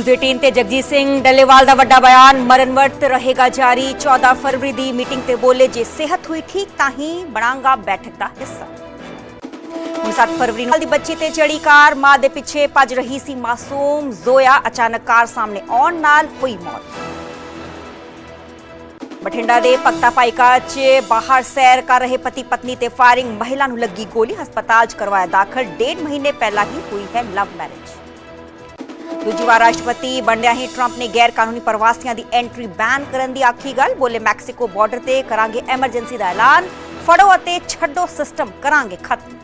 News 18 ਤੇ ਜਗਜੀਤ ਸਿੰਘ ਡੱਲੇਵਾਲ ਦਾ ਵੱਡਾ ਬਿਆਨ, ਮਰਨ ਰਹੇਗਾ ਜਾਰੀ। 14 ਫਰਵਰੀ ਦੀ ਮੀਟਿੰਗ ਤੇ ਬੋਲੇ ਜੇ ਸਿਹਤ ਹੋਈ ਠੀਕ ਤਾਂ ਹੀ ਬਣਾਂਗਾ ਬੈਠਕ ਦਾ ਹਿੱਸਾ। 7 ਫਰਵਰੀ ਨੂੰ ਦੀ ਬੱਚੀ ਤੇ ਚੜੀ ਕਾਰ, ਮਾਂ ਦੇ ਪਿੱਛੇ ਭੱਜ ਰਹੀ ਸੀ ਮਾਸੂਮ ਜ਼ੋਇਆ, ਅਚਾਨਕ ਕਾਰ ਸਾਹਮਣੇ ਆਉਣ ਨਾਲ ਹੋਈ ਮੌਤ। ਬਠਿੰਡਾ ਦੇ ਪੱਤਾ ਪਾਈਕਾ 'ਚ ਬਾਹਰ ਸੈਰ ਕਰ ਰਹੇ ਪਤੀ ਪਤਨੀ ਤੇ ਫਾਇਰਿੰਗ, ਮਹਿਲਾ ਨੂੰ ਲੱਗੀ ਗੋਲੀ, ਹਸਪਤਾਲ 'ਚ ਕਰਵਾਇਆ ਦਾਖਲ, ਡੇਢ ਮਹੀਨੇ ਪਹਿਲਾਂ ਹੀ ਹੋਈ ਹੈ ਲਵ ਮੈਰਿਜ। ਦੂਜੀ ਵਾਰ ਰਾਸ਼ਟਰਪਤੀ ਬਣਿਆ ਹੀ। ਟਰੰਪ ਨੇ ਗੈਰ ਕਾਨੂੰਨੀ ਪ੍ਰਵਾਸੀਆਂ ਦੀ ਐਂਟਰੀ ਬੈਨ ਕਰਨ ਦੀ ਆਖੀ ਗੱਲ। ਬੋਲੇ ਮੈਕਸੀਕੋ ਬਾਰਡਰ ਤੇ ਕਰਾਂਗੇ ਐਮਰਜੈਂਸੀ ਦਾ ਐਲਾਨ। ਫੜੋ ਅਤੇ ਛੱਡੋ ਸਿਸਟਮ, ਕਰਾਂਗੇ ਖਤਮ।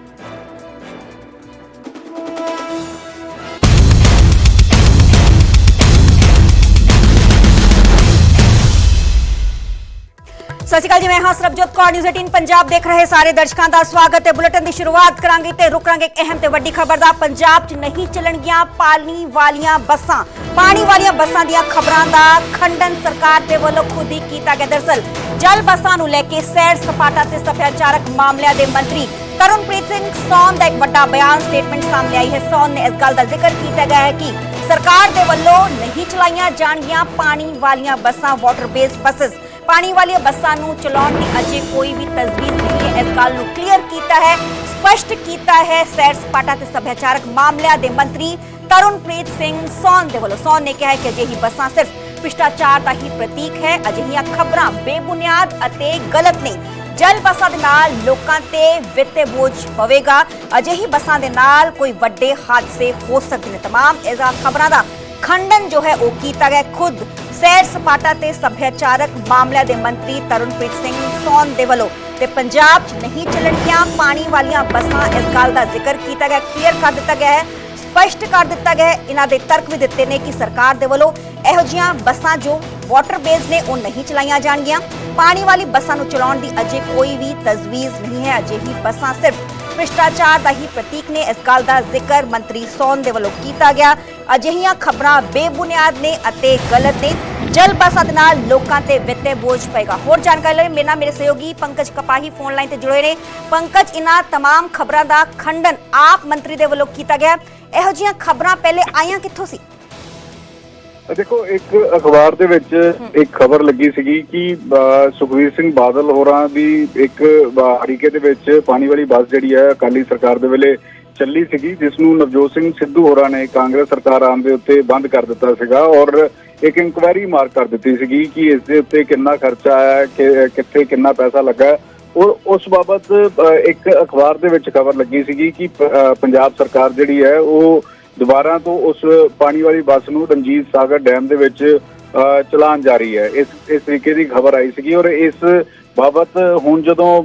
ਸਤਿ ਸ਼੍ਰੀ ਅਕਾਲ ਜੀ, ਮੈਂ ਹਾਂ ਸਰਬਜੋਤ ਕੌਰ। ਨਿਊਜ਼ 18 ਪੰਜਾਬ ਦੇਖ ਰਹੇ ਸਾਰੇ ਦਰਸ਼ਕਾਂ ਦਾ ਸਵਾਗਤ ਹੈ। ਬੁਲੇਟਿਨ ਦੀ ਸ਼ੁਰੂਆਤ ਕਰਾਂਗੇ ਤੇ ਰੁਕਾਂਗੇ ਇੱਕ ਅਹਿਮ ਤੇ ਵੱਡੀ ਖਬਰ ਦਾ। ਪੰਜਾਬ 'ਚ ਨਹੀਂ ਚੱਲਣਗੀਆਂ ਪਾਣੀ ਵਾਲੀਆਂ ਬੱਸਾਂ। ਪਾਣੀ ਵਾਲੀਆਂ ਬੱਸਾਂ ਦੀਆਂ ਖਬਰਾਂ ਦਾ ਖੰਡਨ ਸਰਕਾਰ ਦੇ ਵੱਲੋਂ ਖੁਦ ਹੀ ਕੀਤਾ ਗਿਆ ਦਰਸਲ। ਜਲ ਬੱਸਾਂ ਨੂੰ ਲੈ ਕੇ ਸੈਰ ਸਪਾਟਾ ਤੇ ਸੱਭਿਆਚਾਰਕ ਮਾਮਲਿਆਂ ਦੇ ਮੰਤਰੀ ਤਰਨਪ੍ਰੀਤ ਸਿੰਘ ਸੌਨ ਦਾ ਇੱਕ ਵੱਡਾ ਬਿਆਨ ਸਟੇਟਮੈਂਟ ਸਾਹਮਣੇ ਆਈ ਹੈ। ਸੌਨ ਨੇ ਇਸ ਗੱਲ ਦਾ ਜ਼ਿਕਰ ਕੀਤਾ ਗਿਆ ਹੈ ਕਿ ਸਰਕਾਰ ਦੇ ਵੱਲੋਂ ਨਹੀਂ ਚਲਾਈਆਂ ਜਾਣਗੀਆਂ ਪਾਣੀ ਵਾਲੀਆਂ ਬੱਸਾਂ ਵਾਟਰ ਬੇਸਡ ਬੱਸਸ ਪਾਣੀ ਵਾਲੀਆਂ ਬੱਸਾਂ ਨੂੰ ਚਲਾਉਣ ਦੀ ਅਜੇ ਕੋਈ ਵੀ ਤਜਵੀਜ਼ ਨਹੀਂ ਹੈ ਇਸ ਗੱਲ ਨੂੰ ਕਲੀਅਰ ਕੀਤਾ ਹੈ ਸਪਸ਼ਟ ਕੀਤਾ ਹੈ ਸੈਰ ਸਪਾਟਾ ਤੇ ਸੱਭਿਆਚਾਰਕ ਮਾਮਲਿਆਂ ਦੇ ਮੰਤਰੀ ਤਰੁਣਪ੍ਰੀਤ ਸਿੰਘ ਸੌਨ ਦੇ ਵੱਲੋਂ ਸੌਨ ਨੇ ਕਿਹਾ ਹੈ ਕਿ ਅਜਿਹੀ ਬੱਸਾਂ ਸਿਰਫ ਭ੍ਰਿਸ਼ਟਾਚਾਰ ਦਾ ਹੀ ਪ੍ਰਤੀਕ ਹੈ ਅਜਿਹੀਆਂ ਖਬਰਾਂ ਬੇਬੁਨਿਆਦ ਅਤੇ ਗਲਤ ਨੇ ਜਲ ਬੱਸਾਂ ਦੇ ਨਾਲ ਲੋਕਾਂ ਤੇ ਵਿੱਤੇ ਬੋਝ ਪਵੇਗਾ ਅਜਿਹੀ ਬੱਸਾਂ ਦੇ ਨਾਲ ਕੋਈ ਵੱਡੇ ਹਾਦਸੇ ਹੋ ਸਕਦੇ ਨੇ तमाम ਇਹਨਾਂ ਖਬਰਾਂ ਦਾ ਖੰਡਨ ਜੋ ਹੈ ਉਹ ਕੀਤਾ ਗਿਆ ਖੁਦ ਸੈਰ ਸਪਾਟਾ ਤੇ ਸੱਭਿਆਚਾਰਕ ਮਾਮਲਿਆਂ ਦੇ ਮੰਤਰੀ ਤਰੁਣਪ੍ਰੀਤ ਸਿੰਘ ਸੌਨ ਦੇ ਵੱਲੋਂ ਤੇ ਪੰਜਾਬ 'ਚ ਨਹੀਂ ਚੱਲਣਗੀਆਂ ਪਾਣੀ ਵਾਲੀਆਂ ਬੱਸਾਂ ਇਸ ਗੱਲ ਦਾ ਜ਼ਿਕਰ ਕੀਤਾ ਗਿਆ ਕਲੀਅਰ ਕਰ ਦਿੱਤਾ ਗਿਆ ਹੈ, ਸਪਸ਼ਟ ਕਰ ਦਿੱਤਾ ਗਿਆ ਹੈ। ਇਹਨਾਂ ਦੇ ਤਰਕ ਵੀ ਦਿੱਤੇ ਨੇ ਕਿ ਸਰਕਾਰ ਦੇ ਵੱਲੋਂ ਇਹੋ ਜਿਹੀਆਂ ਬੱਸਾਂ ਜੋ ਵਾਟਰ ਬੇਸ ਨੇ, ਉਹ ਨਹੀਂ ਚਲਾਈਆਂ ਜਾਣਗੀਆਂ। ਪਾਣੀ ਵਾਲੀ ਬੱਸਾਂ ਨੂੰ ਚਲਾਉਣ ਦੀ ਅਜੇ ਕੋਈ ਵੀ ਤਜਵੀਜ਼ ਨਹੀਂ ਹੈ। ਅਜਿਹੀ ਬੱਸਾਂ ਸਿਰਫ ਭ੍ਰਿਸ਼ਟਾਚਾਰ ਦਾ ਹੀ ਪ੍ਰਤੀਕ ਨੇ। ਇਸ ਗੱਲ ਦਾ ਜ਼ਿਕਰ ਮੰਤਰੀ ਸੋਨ ਦੇ ਵੱਲੋਂ ਕੀਤਾ ਗਿਆ। ਅਜਿਹੀਆਂ ਖਬਰਾਂ ਬੇਬੁਨਿਆਦ ਨੇ ਅਤੇ ਗਲਤ ਨੇ ਜਲ ਬੱਸਾਂ ਦੇ ਨਾਲ ਲੋਕਾਂ ਤੇ ਵਿੱਤੇ ਬੋਝ ਪਏਗਾ ਹੋਰ ਜਾਣਕਾਰੀ ਲਈ ਮੇਰੇ ਨਾਲ ਮੇਰੇ ਸਹਿਯੋਗੀ ਪੰਕਜ ਕਪਾਹੀ ਫੋਨ ਲਾਈਨ ਤੇ ਜੁੜੇ ਨੇ ਪੰਕਜ ਇਹਨਾਂ तमाम ਖਬਰਾਂ ਦਾ ਖੰਡਨ ਆਪ ਮੰਤਰੀ ਦੇ ਵੱਲੋਂ ਕੀਤਾ ਗਿਆ ਇਹੋ ਜਿਹੀਆਂ ਖਬਰਾਂ ਪਹਿਲੇ ਆਈਆਂ ਕਿੱਥੋਂ ਸੀ ਦੇਖੋ ਇੱਕ ਅਖਬਾਰ ਦੇ ਵਿੱਚ ਇੱਕ ਖਬਰ ਲੱਗੀ ਸੀਗੀ ਕਿ ਅਹ, ਸੁਖਵੀਰ ਸਿੰਘ ਬਾਦਲ ਹੋਰਾਂ ਦੀ ਇੱਕ ਅਹ, ਹਰੀਕੇ ਦੇ ਵਿੱਚ ਪਾਣੀ ਵਾਲੀ ਬੱਸ ਜਿਹੜੀ ਹੈ ਅਕਾਲੀ ਸਰਕਾਰ ਦੇ ਵੇਲੇ ਚੱਲੀ ਸੀਗੀ ਜਿਸ ਨੂੰ ਨਵਜੋਤ ਸਿੰਘ ਸਿੱਧੂ ਹੋਰਾਂ ਨੇ ਕਾਂਗਰਸ ਸਰਕਾਰ ਆਉਣ ਦੇ ਉੱਤੇ ਬੰਦ ਕਰ ਦਿੱਤਾ ਸੀਗਾ ਔਰ ਇੱਕ ਇਨਕੁਆਇਰੀ ਮਾਰ ਕਰ ਦਿੱਤੀ ਸੀਗੀ ਕਿ ਇਸ ਦੇ ਉੱਤੇ ਕਿੰਨਾ ਖਰਚਾ ਆਇਆ ਕਿ ਕਿੱਥੇ ਕਿੰਨਾ ਪੈਸਾ ਲੱਗਾ। ਔਰ ਉਸ ਬਾਬਤ ਇੱਕ ਅਖਬਾਰ ਦੇ ਵਿੱਚ ਖਬਰ ਲੱਗੀ ਸੀਗੀ ਕਿ ਪੰਜਾਬ ਸਰਕਾਰ ਜਿਹੜੀ ਹੈ ਉਹ ਦੁਬਾਰਾ ਤੋਂ ਉਸ ਪਾਣੀ ਵਾਲੀ ਬੱਸ ਨੂੰ ਰਣਜੀਤ ਸਾਗਰ ਡੈਮ ਦੇ ਵਿੱਚ ਅਹ, ਚਲਾਉਣ ਜਾ ਰਹੀ ਹੈ। ਇਸ ਇਸ ਤਰੀਕੇ ਦੀ ਖਬਰ ਆਈ ਸੀਗੀ ਔਰ ਇਸ ਬਾਬਤ ਹੁਣ ਜਦੋਂ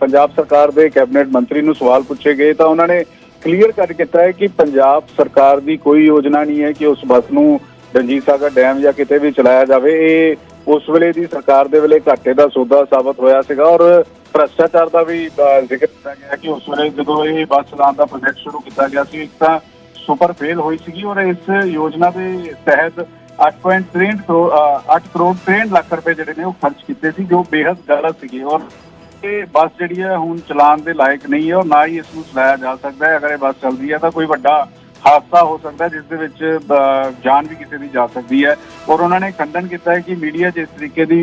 ਪੰਜਾਬ ਸਰਕਾਰ ਦੇ ਕੈਬਨਿਟ ਮੰਤਰੀ ਨੂੰ ਸਵਾਲ ਪੁੱਛੇ ਗਏ ਤਾਂ ਉਹਨਾਂ ਨੇ ਕਲੀਅਰ ਕਰ ਕੀਤਾ ਹੈ ਕਿ ਪੰਜਾਬ ਸਰਕਾਰ ਦੀ ਕੋਈ ਯੋਜਨਾ ਨਹੀਂ ਹੈ ਕਿ ਉਸ ਬੱਸ ਨੂੰ ਰਣਜੀਤ ਸਾਗਰ ਡੈਮ ਜਾਂ ਕਿਤੇ ਵੀ ਚਲਾਇਆ ਜਾਵੇ। ਇਹ ਉਸ ਵੇਲੇ ਦੀ ਸਰਕਾਰ ਦੇ ਵੇਲੇ ਘਾਟੇ ਦਾ ਸੌਦਾ ਸਾਬਤ ਹੋਇਆ ਸੀਗਾ ਔਰ ਭ੍ਰਸ਼ਟਾਚਾਰ ਦਾ ਵੀ ਜ਼ਿਕਰ ਕੀਤਾ ਗਿਆ ਕਿ ਉਸ ਵੇਲੇ ਜਦੋਂ ਇਹ ਬੱਸ ਚਲਾਉਣ ਦਾ ਪ੍ਰੋਜੈਕਟ ਸ਼ੁਰੂ ਕੀਤਾ ਗਿਆ ਸੀ ਇੱਕ ਤਾਂ ਸੁਪਰ ਫੇਲ ਹੋਈ ਸੀਗੀ ਔਰ ਇਸ ਯੋਜਨਾ ਦੇ ਤਹਿਤ 8.63 ਕਰੋੜ ਅਹ, 8 ਕਰੋੜ 63 ਲੱਖ ਰੁਪਏ ਜਿਹੜੇ ਨੇ ਉਹ ਖਰਚ ਕੀਤੇ ਸੀ ਜੋ ਬੇहद ਗਲਤ ਸੀਗੇ। ਔਰ ਇਹ ਬੱਸ ਜਿਹੜੀ ਹੈ ਹੁਣ ਚਲਾਉਣ ਦੇ ਲਾਇਕ ਨਹੀਂ ਹੈ ਔਰ ਨਾ ਹੀ ਇਸ ਨੂੰ ਚਲਾਇਆ ਜਾ ਸਕਦਾ ਹੈ। ਅਗਰ ਇਹ ਬੱਸ ਚੱਲਦੀ ਹੈ ਤਾਂ ਕੋਈ ਵੱਡਾ ਹਾਦਸਾ ਹੋ ਸਕਦਾ ਜਿਸ ਦੇ ਵਿੱਚ ਜਾਨ ਵੀ ਕਿਸੇ ਦੀ ਜਾ ਸਕਦੀ ਹੈ। ਔਰ ਉਹਨਾਂ ਨੇ ਖੰਡਨ ਕੀਤਾ ਹੈ ਕਿ ਮੀਡੀਆ 'ਚ ਇਸ ਤਰੀਕੇ ਦੀ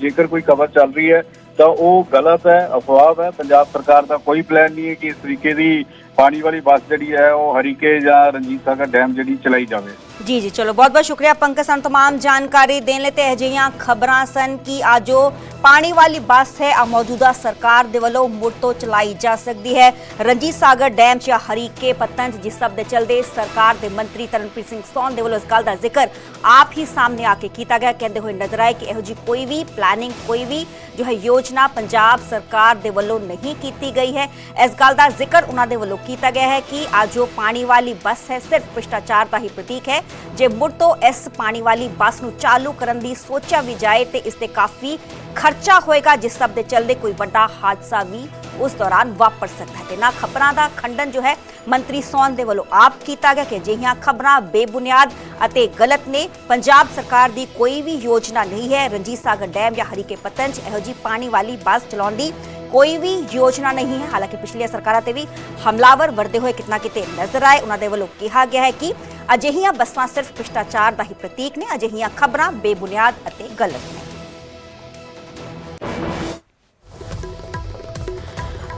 ਜੇਕਰ ਕੋਈ ਖਬਰ ਚੱਲ ਰਹੀ ਹੈ ਤਾਂ ਉਹ ਗਲਤ ਹੈ ਅਫਵਾਹ ਹੈ। ਪੰਜਾਬ ਸਰਕਾਰ ਦਾ ਕੋਈ ਪਲਾਨ ਨਹੀਂ ਹੈ ਕਿ ਇਸ ਤਰੀਕੇ ਦੀ ਪਾਣੀ ਵਾਲੀ ਬੱਸ ਜਿਹੜੀ ਹੈ ਉਹ ਹਰੀਕੇ ਜਾਂ ਰਣਜੀਤ ਸਾਗਰ ਡੈਮ ਜਿਹੜੀ ਚਲਾਈ ਜਾਵੇ ਜੀ ਜੀ ਚਲੋ ਬਹੁਤ ਬਹੁਤ ਸ਼ੁਕਰੀਆ ਪੰਕਜ ਸਾਨੂੰ तमाम ਜਾਣਕਾਰੀ ਦੇਣ ਲਈ ਤੇ ਅਜਿਹੀਆਂ ਖਬਰਾਂ ਸਨ ਕਿ ਆ ਜੋ ਪਾਣੀ ਵਾਲੀ ਬੱਸ ਹੈ ਆ ਮੌਜੂਦਾ ਸਰਕਾਰ ਦੇ ਵੱਲੋਂ ਮੁੜ ਤੋਂ ਚਲਾਈ ਜਾ ਸਕਦੀ ਹੈ ਰਣਜੀਤ ਸਾਗਰ ਡੈਮ 'ਚ ਜਾਂ ਹਰੀਕੇ ਪੱਤਨ 'ਚ ਜਿਸ ਸਭ ਦੇ ਚਲਦੇ ਸਰਕਾਰ ਦੇ ਮੰਤਰੀ ਤਰਨਪ੍ਰੀਤ ਸਿੰਘ ਸੌਨ ਦੇ ਵੱਲੋਂ ਇਸ ਗੱਲ ਦਾ ਜ਼ਿਕਰ ਆਪ ਹੀ ਸਾਹਮਣੇ ਆ ਕੇ ਕੀਤਾ ਗਿਆ ਕਹਿੰਦੇ ਹੋਏ ਨਜ਼ਰ ਆਏ ਕਿ ਇਹੋ ਜੀ ਕੋਈ ਵੀ ਪਲੈਨਿੰਗ ਕੋਈ ਵੀ ਜੋ ਹੈ ਯੋਜਨਾ ਪੰਜਾਬ ਸਰਕਾਰ ਦੇ ਵੱਲੋਂ ਨਹੀਂ ਕੀਤੀ ਗਈ ਹੈ ਇਸ ਗੱਲ ਦਾ ਜ਼ਿਕਰ ਉਹਨਾਂ ਦੇ ਵੱਲੋਂ ਕੀਤਾ ਗਿਆ ਹੈ ਕਿ ਆ ਜੋ ਪਾਣੀ ਵਾਲੀ ਬੱਸ ਹੈ ਸਿਰਫ ਭ੍ਰਿਸ਼ਟਾਚਾਰ ਦਾ ਹੀ ਪ੍ਰਤੀਕ ਹੈ ਜੇ ਮੁੜ ਤੋਂ ਇਸ ਪਾਣੀ ਵਾਲੀ ਬੱਸ ਨੂੰ ਚਾਲੂ ਕਰਨ ਦੀ ਸੋਚਿਆ ਵੀ ਜਾਏ ਤੇ ਇਸ ਤੇ ਕਾਫੀ ਖਰਚਾ ਹੋਏਗਾ ਜਿਸ ਸਭ ਦੇ ਚੱਲਦੇ ਕੋਈ ਵੱਡਾ ਹਾਦਸਾ ਵੀ ਉਸ ਦੌਰਾਨ ਵਾਪਰ ਸਕਦਾ ਹੈ ਤੇ ਨਾ ਖਬਰਾਂ ਦਾ ਖੰਡਨ ਜੋ ਹੈ ਮੰਤਰੀ ਸੌਨ ਦੇ ਵੱਲੋਂ ਆਪ ਕੀਤਾ ਗਿਆ ਕਿ ਅਜਿਹੀਆਂ ਖਬਰਾਂ ਬੇਬੁਨਿਆਦ ਅਤੇ ਗਲਤ ਨੇ ਪੰਜਾਬ ਸਰਕਾਰ ਦੀ ਕੋਈ ਵੀ ਯੋਜਨਾ ਨਹੀਂ ਹੈ ਰਣਜੀਤ ਸਾਗਰ ਡੈਮ ਜਾਂ ਹਰੀਕੇ ਪਤਨ 'ਚ ਇਹੋ ਜੀ ਪਾਣੀ ਵਾਲੀ ਬੱਸ ਚਲਾਉਣ ਦੀ ਕੋਈ ਵੀ ਯੋਜਨਾ ਨਹੀਂ ਹੈ ਹਾਲਾਂਕਿ ਪਿਛਲੀਆਂ ਸਰਕਾਰਾਂ ਤੇ ਵੀ ਹਮਲਾਵਰ ਵਰਦੇ ਹੋਏ ਕਿਤਨਾ ਕਿਤੇ ਨਜ਼ਰ ਆਏ ਉਹਨਾਂ ਦੇ ਵੱਲੋਂ ਕਿਹਾ ਗਿਆ ਹੈ ਕਿ ਅਜਿਹੀਆਂ ਬੱਸਾਂ ਸਿਰਫ ਭ੍ਰਿਸ਼ਟਾਚਾਰ ਦਾ ਹੀ ਪ੍ਰਤੀਕ ਨੇ ਅਜਿਹੀਆਂ ਖਬਰਾਂ ਬੇਬੁਨਿਆਦ ਅਤੇ ਗਲਤ ਨੇ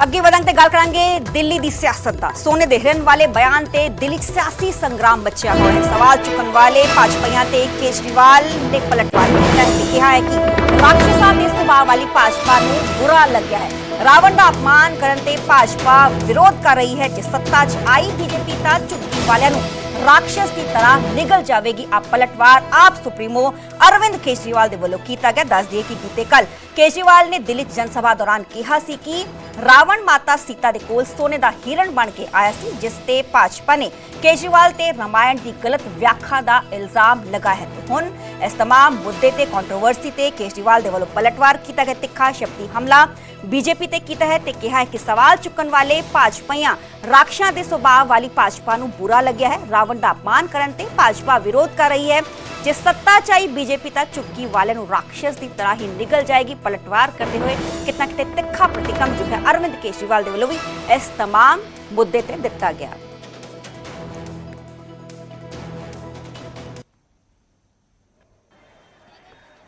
ਅੱਗੇ ਵਧਣ ਤੇ ਗੱਲ ਕਰਾਂਗੇ ਦਿੱਲੀ ਦੀ ਸਿਆਸਤ ਦਾ। ਸੋਨੇ ਦੇ ਹਿਰਨ ਵਾਲੇ ਬਿਆਨ ਤੇ ਦਿੱਲੀ ਸਿਆਸੀ ਸੰਗਰਾਮ ਮਚਿਆ ਹੋਇਆ ਹੈ ਸਵਾਲ ਚੁੱਕਣ ਵਾਲੇ ਭਾਜਪਾਈਆਂ ਤੇ ਕੇਜਰੀਵਾਲ ਨੇ ਪਲਟਵਾਰ ਕੀਤਾ ਹੈ ਕਿਹਾ ਹੈ ਕਿ ਰਾਖਸ਼ਾਂ ਦੇ ਸੁਭਾਅ ਵਾਲੀ ਭਾਜਪਾ ਨੂੰ ਬੁਰਾ ਲੱਗਿਆ ਹੈ। ਰਾਵਣ ਦਾ ਅਪਮਾਨ ਕਰਨ ਤੇ ਭਾਜਪਾ ਵਿਰੋਧ ਕਰ ਰਹੀ ਹੈ ਜੇ ਸੱਤਾ 'ਚ ਆਈ ਬੀਜੇਪੀ ਤਾਂ ਝੁੱਗੀ ਵਾਲਿਆਂ ਨੂੰ। ਰਾਖਸ਼ ਦੀ ਤਰ੍ਹਾਂ ਨਿਗਲ ਜਾਵੇਗੀ ਆ ਪਲਟਵਾਰ ਆਪ ਸੁਪਰੀਮੋ ਅਰਵਿੰਦ ਕੇਜਰੀਵਾਲ ਦੇ ਵੱਲੋਂ ਕੀਤਾ ਗਿਆ ਦੱਸ ਦਈਏ ਕਿ ਬੀਤੇ ਕੱਲ ਕੇਜਰੀਵਾਲ ਨੇ ਦਿੱਲੀ 'ਚ ਜਨ ਸਭਾ ਦੌਰਾਨ ਕਿਹਾ ਸੀ ਕਿ ਰਾਵਣ ਮਾਤਾ ਸੀਤਾ ਦੇ ਕੋਲ ਸੋਨੇ ਦਾ ਹਿਰਨ ਬਣ ਕੇ ਆਇਆ ਸੀ ਜਿਸ ਤੇ ਭਾਜਪਾ ਨੇ ਕੇਜਰੀਵਾਲ ਤੇ ਰਮਾਇਣ ਦੀ ਗਲਤ ਵਿਆਖਿਆ ਦਾ ਇਲਜ਼ਾਮ ਲਗਾਇਆ ਹੈ ਤੇ ਹੁਣ ਇਸ तमाम ਮੁੱਦੇ ਤੇ ਕੰਟਰੋਵਰਸੀ ਤੇ ਕੇਜਰੀਵਾਲ ਦੇ ਵੱਲੋਂ ਪਲਟਵਾਰ ਕੀਤਾ ਗਿਆ ਤਿੱਖਾ ਸ਼ਬਦੀ ਹਮਲਾ ਬੀਜੇਪੀ ਤੇ ਕੀਤਾ ਹੈ ਤੇ ਕਿਹਾ ਹੈ ਕਿ ਸਵਾਲ ਚੁੱਕਣ ਵਾਲੇ ਭਾਜਪਾਈਆਂ ਰਾਖਸ਼ਾਂ ਦੇ ਸੁਭਾਅ ਵਾਲੀ ਭਾਜਪਾ ਨੂੰ ਬੁਰਾ ਲੱਗਿਆ ਹੈ ਰਾਵਣ ਦਾ ਅਪਮਾਨ ਕਰਨ ਤੇ ਭਾਜਪਾ ਵਿਰੋਧ ਕਰ ਰਹੀ ਹੈ ਜੇ ਸੱਤਾ ਚਾਈ ਬੀਜੇਪੀ ਤਾਂ ਚੁੱਕੀ ਵਾਲਿਆਂ ਨੂੰ ਰਾਖਸ਼ ਦੀ ਤਰ੍ਹਾਂ ਹੀ ਨਿਗਲ ਜਾਏਗੀ ਪਲਟਵਾਰ ਕਰਦੇ ਹੋਏ ਕਿਤਨਾ ਕਿਤੇ ਤਿੱਖਾ ਪ੍ਰਤੀਕਰਮ ਜੋ ਹੈ ਅਰਵਿੰਦ ਕੇਜਰੀਵਾਲ ਦੇ ਵੱਲੋਂ ਵੀ ਇਸ तमाम ਮੁੱਦੇ ਤੇ ਦਿੱਤਾ ਗਿਆ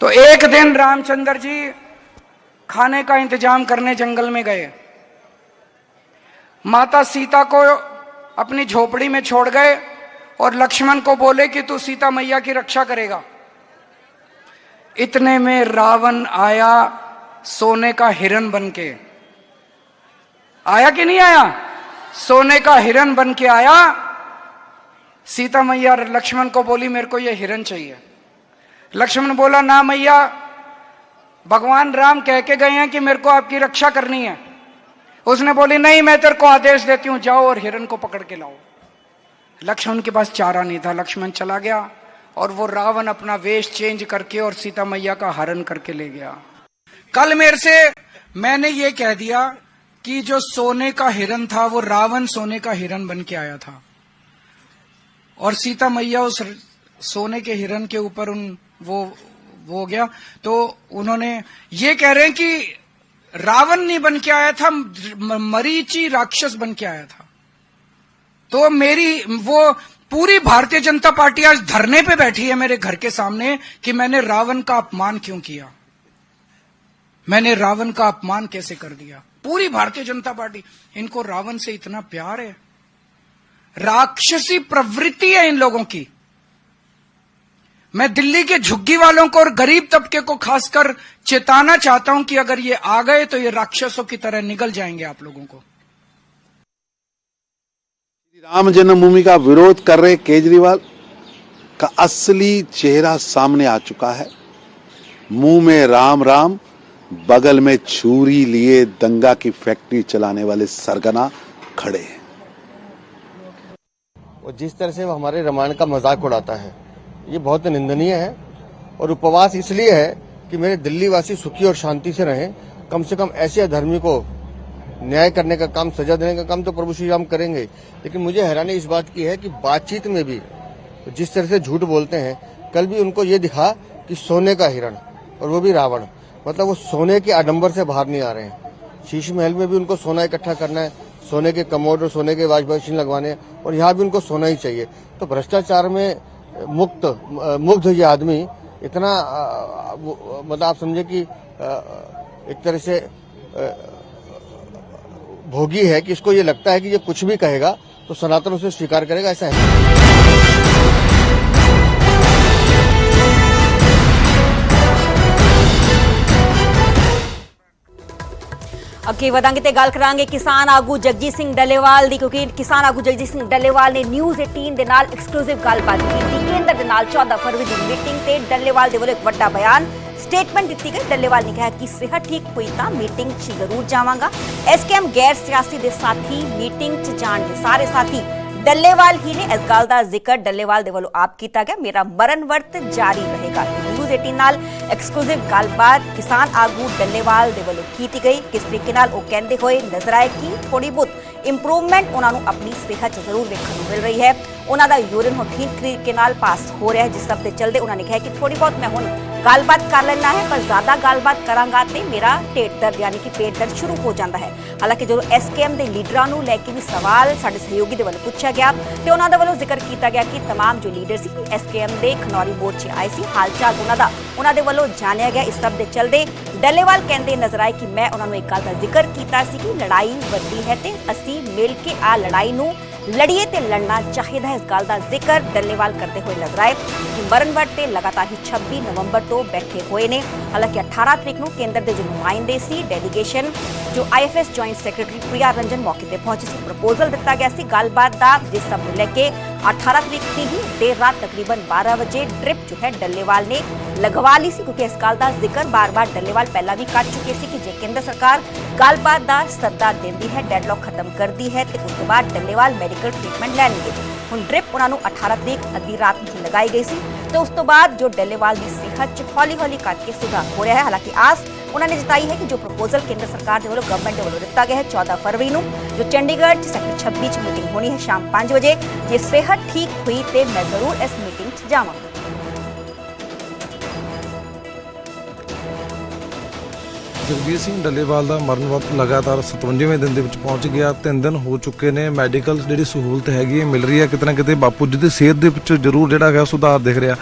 तो एक दिन रामचंद्र जी खाने का इंतज़ाम करने जंगल में गए। माता सीता को अपनी झोपड़ी में छोड़ गए और लक्ष्मण को बोले कि तू सीता मैया की रक्षा करेगा। इतने में रावण आया सोने का हिरन बन के आया कि नहीं आया? सोने का हिरन बन के आया। सीता मैया लक्ष्मण को बोली, मेरे को ये हिरन चाहिए। लक्ष्मण बोला, ना मैया भगवान राम कह के गए हैं कि मेरे को आपकी रक्षा करनी है। उसने बोली, नहीं, मैं तेरे को आदेश देती हूँ, जाओ और हिरन को पकड़ के लाओ। लक्ष्मण के पास चारा नहीं था। लक्ष्मण चला गया और वो रावण अपना वेश चेंज करके और सीता मैया का हरण करके ले गया। कल मेरे से मैंने ये कह दिया कि जो सोने का हिरन था, वो रावण सोने का हिरन बन के आया था। और सीता मैया उस सोने के हिरन के ऊपर उन वो वो हो गया। तो उन्होंने ये कह रहे हैं कि रावण नहीं बन के आया था मरीची राक्षस बन के आया था। तो मेरी, वो पूरी भारतीय जनता पार्टी आज धरने पे बैठी है मेरे घर के सामने कि मैंने रावण का अपमान क्यों किया? मैंने रावण का अपमान कैसे कर दिया? पूरी भारतीय जनता पार्टी, इनको रावण से इतना प्यार है। राक्षसी प्रवृत्ति है इन लोगों की। मैं दिल्ली के झुग्गी वालों को और गरीब तबके को खासकर चेताना चाहता हूँ कि अगर ये आ गए तो ये राक्षसों की तरह निकल जाएँगे आप लोगों को। राम जन्मभूमि का विरोध कर रहे केजरीवाल का असली चेहरा सामने आ चुका है। मुँह में राम राम बगल में छुरी लिए दंगा की फैक्ट्री चलाने वाले सरगना खड़े हैं। और जिस तरह से वो हमारे रामायण का मज़ाक उड़ाता है ये बहुत निंदनीय है और उपवास इसलिए है कि मेरे दिल्ली वासी सुखी और शांति से रहें। कम से कम ऐसे अधर्मी को न्याय करने का काम, सजा देने का काम तो प्रभु श्री राम करेंगे। लेकिन मुझे हैरानी इस बात की है कि बातचीत में भी जिस तरह से झूठ बोलते हैं, कल भी उनको ये दिखा कि सोने का हिरण और वो भी रावण मतलब वो सोने के आडंबर से बाहर नहीं आ रहे हैं। शीश महल में भी उनको सोना इकट्ठा करना है, सोने के कमोड और सोने के वाश मशीन लगवाने और यहाँ भी उनको सोना ही चाहिए। तो भ्रष्टाचार में मुक्त, मुग्ध ये आदमी इतना मतलब आप समझे कि एक तरह से भोगी है कि इसको ये लगता है कि ये कुछ भी कहेगा तो सनातन उसे स्वीकार करेगा, ऐसा है। ਅੱਗੇ ਵਧਾਂਗੇ ਤੇ ਗੱਲ ਕਰਾਂਗੇ ਕਿਸਾਨ ਆਗੂ ਜਗਜੀਤ ਸਿੰਘ ਡੱਲੇਵਾਲ ਦੀ, ਕਿਉਂਕਿ ਕਿਸਾਨ ਆਗੂ ਜਗਜੀਤ ਸਿੰਘ ਡੱਲੇਵਾਲ ਨੇ ਨਿਊਜ਼ 18 ਦੇ ਨਾਲ ਐਕਸਕਲੂਸਿਵ ਗੱਲਬਾਤ ਕੀਤੀ। ਕੇਂਦਰ ਦੇ ਨਾਲ 14 ਫਰਵਰੀ ਦੀ ਮੀਟਿੰਗ ਤੇ ਡੱਲੇਵਾਲ ਦੇ ਵੱਲੋਂ ਇੱਕ ਵੱਡਾ ਬਿਆਨ ਸਟੇਟਮੈਂਟ ਦਿੱਤੀ ਗਈ। ਡੱਲੇਵਾਲ ਨੇ ਕਿਹਾ ਕਿ ਸਿਹਤ ਠੀਕ ਹੋਈ ਤਾਂ ਮੀਟਿੰਗ 'ਚ ਜ਼ਰੂਰ ਜਾਵਾਂਗਾ। ਐਸਕੇਐਮ ਗੈਰ ਸਿਆਸੀ ਦੇ ਸਾਥੀ ਮੀਟਿੰਗ 'ਚ ਜਾਣਗੇ ਸਾਰੇ ਸਾਥੀ ਡੱਲੇਵਾਲ ਹੀ ਨੇ। ਇਸ ਗੱਲ ਦਾ ਜ਼ਿਕਰ ਡੱਲੇਵਾਲ ਦੇ ਵੱਲੋਂ ਆਪ ਕੀਤਾ ਗਿਆ। ਮੇਰਾ ਮਰਨ ਵਰਤ ਜਾਰੀ ਰਹੇਗਾ। ਨਿਊਜ਼ 18 ਨਾਲ ਐਕਸਕਲੂਸਿਵ ਗੱਲਬਾਤ ਕਿਸਾਨ ਆਗੂ ਡੱਲੇਵਾਲ ਦੇ ਵੱਲੋਂ ਕੀਤੀ ਗਈ। ਕਿਸ ਤਰੀਕੇ ਨਾਲ ਉਹ ਕਹਿੰਦੇ ਹੋਏ ਨਜ਼ਰ ਆਏ ਕਿ ਥੋੜੀ ਬਹੁਤ ਇੰਪਰੂਵਮੈਂਟ ਉਹਨਾਂ ਨੂੰ ਆਪਣੀ ਸਿਹਤ 'ਚ ਜ਼ਰੂਰ ਵੇਖਣ ਨੂੰ ਮਿਲ ਰਹੀ ਹੈ। ਉਹਨਾਂ ਦਾ ਯੂਰਿਨ ਹੁਣ ਠੀਕ ਤਰੀਕੇ ਨਾਲ ਪਾਸ ਹੋ ਰਿਹਾ ਹੈ। ਜਿਸ ਸਭ ਦੇ ਚਲਦੇ ਉਹਨਾਂ ਨੇ ਕਿਹਾ ਕਿ ਥੋੜੀ ਬਹੁਤ ਮੈਂ ਹੁਣ ਗੱਲਬਾਤ ਕਰ ਲੈਣਾ ਹੈ ਪਰ ਜ਼ਿਆਦਾ ਗੱਲਬਾਤ ਕਰਾਂਗਾ ਤੇ ਮੇਰਾ ਢਿੱਡ ਦਰਦ ਯਾਨੀ ਕਿ ਪੇਟ ਦਰਦ ਸ਼ੁਰੂ ਹੋ ਜਾਂਦਾ ਹੈ ਹਾਲਾਂਕਿ ਜਦੋਂ ਐਸਕੇਐਮ ਦੇ ਲੀਡਰਾਂ ਨੂੰ ਲੈ ਕੇ ਵੀ ਸਵਾਲ ਸਾਡੇ ਸਹਿਯੋਗੀ ਦੇ ਵੱਲੋਂ ਪੁੱਛਿਆ ਗਿਆ ਤੇ ਉਹਨਾਂ ਦੇ ਵੱਲੋਂ ਜ਼ਿਕਰ ਕੀਤਾ ਗਿਆ ਕਿ तमाम ਜੋ ਲੀਡਰ ਸੀ ਐਸਕੇਐਮ ਦੇ ਖਨੌਰੀ ਬੋਰਡ 'ਚ ਆਏ ਸੀ ਹਾਲਚਾਲ ਉਹਨਾਂ ਦਾ ਉਹਨਾਂ ਦੇ ਵੱਲੋਂ ਜਾਣਿਆ ਗਿਆ ਇਸ ਸਭ ਦੇ ਚਲਦੇ ਡੱਲੇਵਾਲ ਕਹਿੰਦੇ ਨਜ਼ਰ ਆਏ ਕਿ ਮੈਂ ਉਹਨਾਂ ਨੂੰ ਇੱਕ ਗੱਲ ਦਾ ਜ਼ਿਕਰ ਕੀਤਾ ਸੀ ਕਿ ਲੜਾਈ ਵੱਡੀ ਹੈ ਤੇ ਅਸੀਂ ਮਿਲ ਕੇ ਆ ਲੜਾਈ ਨੂੰ ਲੜੀਏ ਤੇ ਲੜਨਾ ਚਾਹੀਦਾ ਹੈ। ਇਸ ਗੱਲ ਦਾ ਜ਼ਿਕਰ ਡੱਲੇਵਾਲ ਕਰਦੇ ਹੋਏ ਨਜ਼ਰ ਆਏ ਕਿ ਮਰਨਵਰ ਤੇ ਲਗਾਤਾਰ ਹੀ 26 ਨਵੰਬਰ ਤੋਂ ਬੈਠੇ ਹੋਏ ਨੇ। ਹਾਲਾਂਕਿ 18 ਤਰੀਕ ਨੂੰ ਕੇਂਦਰ ਦੇ ਜੋ ਨੁਮਾਇੰਦੇ ਸੀ, ਡੈਲੀਗੇਸ਼ਨ, ਜੋ IFS joint secretary Priya Ranjan ਮੌਕੇ ਤੇ ਪਹੁੰਚੀ ਸੀ। ਪ੍ਰਪੋਜ਼ਲ ਦਿੱਤਾ ਗਿਆ ਸੀ। ਗੱਲਬਾਤ ਦਾ ਜਿਸ ਸਭ ਨੂੰ ਲੈ ਕੇ 18 ਤਰੀਕ ਦੀ ਹੀ ਦੇਰ ਰਾਤ ਤਕਰੀਬਨ 12 ਵਜੇ ਡ੍ਰਿਪ ਜੋ ਹੈ ਡੱਲੇਵਾਲ ਨੇ ਲਗਵਾ ਲਈ ਸੀ ਕਿਉਂਕਿ ਇਸ ਗੱਲ ਦਾ ਜ਼ਿਕਰ ਬਾਰ-ਬਾਰ ਡੱਲੇਵਾਲ ਪਹਿਲਾਂ ਵੀ ਕਰ ਚੁੱਕੇ ਸੀ ਕਿ ਜੇ ਕੇਂਦਰ ਸਰਕਾਰ ਗੱਲਬਾਤ ਦਾ ਸੱਦਾ ਦਿੰਦੀ ਹੈ ਡੈਡਲੌਕ ਖਤਮ ਕਰਦੀ ਹੈ ਤੇ ਉਸ ਤੋਂ ਬਾਅਦ ਡੱਲੇਵਾਲ ਮੈਡੀਕਲ ਟ੍ਰੀਟਮੈਂਟ ਲੈਣਗੇ ਹੁਣ ਡ੍ਰਿਪ ਉਹਨਾਂ ਨੂੰ 18 ਤਰੀਕ ਅੱਧੀ ਰਾਤ ਨੂੰ ਲਗਾਈ ਗਈ ਸੀ ਤੇ ਉਸ ਤੋਂ ਬਾਅਦ ਜੋ ਡੱਲੇਵਾਲ ਦੀ ਸਿਹਤ 'ਚ ਹੌਲੀ-ਹੌਲੀ ਕਰਕੇ ਸੁਧਾਰ ਹੋ ਰਿਹਾ ਹੈ ਹਾਲਾਂਕਿ ਆਸ ਉਹਨਾਂ ਨੇ ਜਤਾਈ ਹੈ ਕਿ ਜੋ ਪ੍ਰਪੋਜ਼ਲ ਕੇਂਦਰ ਸਰਕਾਰ ਦੇ ਵੱਲੋਂ ਗਵਰਨਮੈਂਟ ਦੇ ਵੱਲੋਂ ਦਿੱਤਾ ਗਿਆ ਹੈ 14 ਫਰਵਰੀ ਨੂੰ, ਜੋ ਚੰਡੀਗੜ੍ਹ 'ਚ ਸੈਕਟਰ 26 'ਚ ਮੀਟਿੰਗ ਹੋਣੀ ਹੈ ਸ਼ਾਮ 5 ਵਜੇ, ਜੇ ਸਿਹਤ ਠੀਕ ਹੋਈ ਤੇ ਮੈਂ ਜ਼ਰੂਰ ਇਸ ਮੀਟਿੰਗ 'ਚ ਜਾਵਾਂਗਾ। ਜਗਜੀਤ ਸਿੰਘ ਡੱਲੇਵਾਲ ਦਾ ਮਰਨ ਵਕਤ ਲਗਾਤਾਰ 57ਵੇਂ ਦਿਨ ਦੇ ਵਿੱਚ ਪਹੁੰਚ ਗਿਆ। ਤਿੰਨ ਦਿਨ ਹੋ ਚੁੱਕੇ ਨੇ। ਮੈਡੀਕਲ ਜਿਹੜੀ ਸਹੂਲਤ ਹੈਗੀ ਹੈ, ਮਿਲ ਰਹੀ ਹੈ। ਕਿਤੇ ਨਾ ਕਿਤੇ ਬਾਪੂ ਜੀ ਦੀ ਸਿਹਤ ਦੇ ਵਿੱਚ ਜ਼ਰੂਰ ਜਿਹੜਾ ਹੈਗਾ ਸੁਧਾਰ ਦਿਖ ਰਿਹਾ।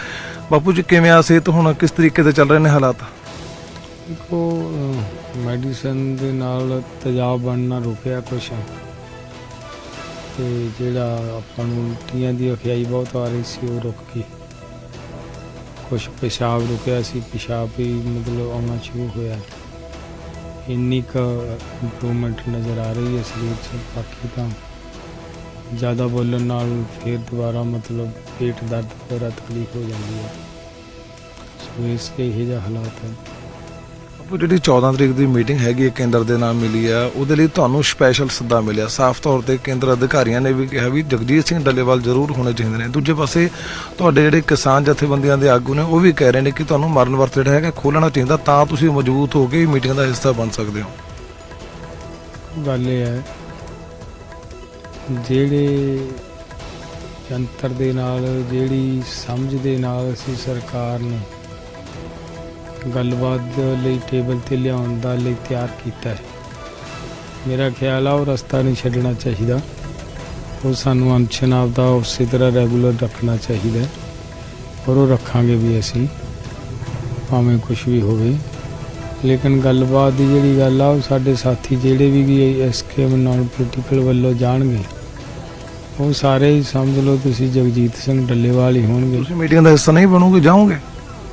ਬਾਪੂ ਜੀ, ਕਿਵੇਂ ਆ ਸਿਹਤ? ਹੁਣ ਕਿਸ ਤਰੀਕੇ ਦੇ ਚੱਲ ਰਹੇ ਨੇ ਹਾਲਾਤ? ਦੇਖੋ ਮੈਡੀਸਨ ਦੇ ਨਾਲ ਤੇਜ਼ਾਬ ਬਣਨਾ ਰੁਕਿਆ ਕੁਛ। ਤੇ ਜਿਹੜਾ ਆਪਾਂ ਨੂੰ ਉਲਟੀਆਂ ਦੀ ਅਖਿਆਈ ਬਹੁਤ ਆ ਰਹੀ ਸੀ, ਉਹ ਰੁਕ ਗਈ। ਕੁਛ ਪਿਸ਼ਾਬ ਰੁਕਿਆ ਸੀ, ਪਿਸ਼ਾਬ ਵੀ ਮਤਲਬ ਆਉਣਾ ਸ਼ੁਰੂ ਹੋਇਆ। ਇੰਨੀ ਕੁ ਇੰਪਰੂਵਮੈਂਟ ਨਜ਼ਰ ਆ ਰਹੀ ਹੈ ਸਰੀਰ 'ਚ, ਬਾਕੀ ਤਾਂ ਜ਼ਿਆਦਾ ਬੋਲਣ ਨਾਲ ਫਿਰ ਦੁਬਾਰਾ ਮਤਲਬ ਪੇਟ ਦਰਦ ਵਗੈਰਾ ਤਕਲੀਫ ਹੋ ਜਾਂਦੀ ਹੈ। ਸੋ ਇਸ ਲਈ ਇਹ ਜਿਹਾ ਹਾਲਾਤ ਹੈ। ਜਿਹੜੀ 14 ਤਰੀਕ ਦੀ ਮੀਟਿੰਗ ਹੈਗੀ ਹੈ, ਕੇਂਦਰ ਦੇ ਨਾਲ ਮਿਲੀ ਆ ਉਹਦੇ ਲਈ ਤੁਹਾਨੂੰ ਸਪੈਸ਼ਲ ਸੱਦਾ ਮਿਲਿਆ। ਸਾਫ਼ ਤੌਰ ਤੇ ਕੇਂਦਰ ਅਧਿਕਾਰੀਆਂ ਨੇ ਵੀ ਕਿਹਾ ਵੀ ਜਗਜੀਤ ਸਿੰਘ ਡੱਲੇਵਾਲ ਜ਼ਰੂਰ ਹੋਣੇ ਚਾਹੀਦੇ ਨੇ। ਦੂਜੇ ਪਾਸੇ ਤੁਹਾਡੇ ਜਿਹੜੇ ਕਿਸਾਨ ਜਥੇਬੰਦੀਆਂ ਦੇ ਆਗੂ ਨੇ, ਉਹ ਵੀ ਕਹਿ ਰਹੇ ਨੇ ਕਿ ਤੁਹਾਨੂੰ ਮਰਨ ਵਰਤ ਜਿਹੜਾ ਹੈਗਾ ਖੋਲਣਾ ਚਾਹੀਦਾ, ਤਾਂ ਤੁਸੀਂ ਮਜ਼ਬੂਤ ਹੋ ਕੇ ਮੀਟਿੰਗ ਦਾ ਹਿੱਸਾ ਬਣ ਸਕਦੇ ਹੋ। ਗੱਲ ਇਹ ਹੈ, ਜਿਹੜੇ ਜੰਤਰ ਦੇ ਨਾਲ, ਜਿਹੜੀ ਸਮਝ ਦੇ ਨਾਲ ਅਸੀਂ ਸਰਕਾਰ ਨੂੰ ਗੱਲਬਾਤ ਲਈ ਟੇਬਲ ਤੇ ਲਿਆਉਣ ਦਾ ਲਈ ਤਿਆਰ ਕੀਤਾ ਹੈ। ਮੇਰਾ ਖਿਆਲ ਆ ਉਹ ਰਸਤਾ ਨਹੀਂ ਛੱਡਣਾ ਚਾਹੀਦਾ। ਉਹ ਸਾਨੂੰ ਅਨਸ਼ਨ ਆਪਦਾ ਉਸੇ ਤਰ੍ਹਾਂ ਰੈਗੂਲਰ ਰੱਖਣਾ ਚਾਹੀਦਾ ਔਰ ਉਹ ਰੱਖਾਂਗੇ ਵੀ ਅਸੀਂ, ਭਾਵੇਂ ਕੁਝ ਵੀ ਹੋਵੇ। ਲੇਕਿਨ ਗੱਲਬਾਤ ਦੀ ਜਿਹੜੀ ਗੱਲ ਆ, ਉਹ ਸਾਡੇ ਸਾਥੀ ਜਿਹੜੇ ਵੀ ਐਸਕੇਐਮ ਨਾਨ ਪੋਲੀਟੀਕਲ ਵੱਲੋਂ ਜਾਣਗੇ, ਉਹ ਸਾਰੇ ਹੀ ਸਮਝ ਲਓ ਤੁਸੀਂ ਜਗਜੀਤ ਸਿੰਘ ਡੱਲੇਵਾਲ ਹੀ ਹੋਣਗੇ। ਤੁਸੀਂ ਮੀਟਿੰਗ ਦਾ ਹਿੱਸਾ ਨਹੀਂ ਬਣੋਗੇ, ਜਾਓਗੇ?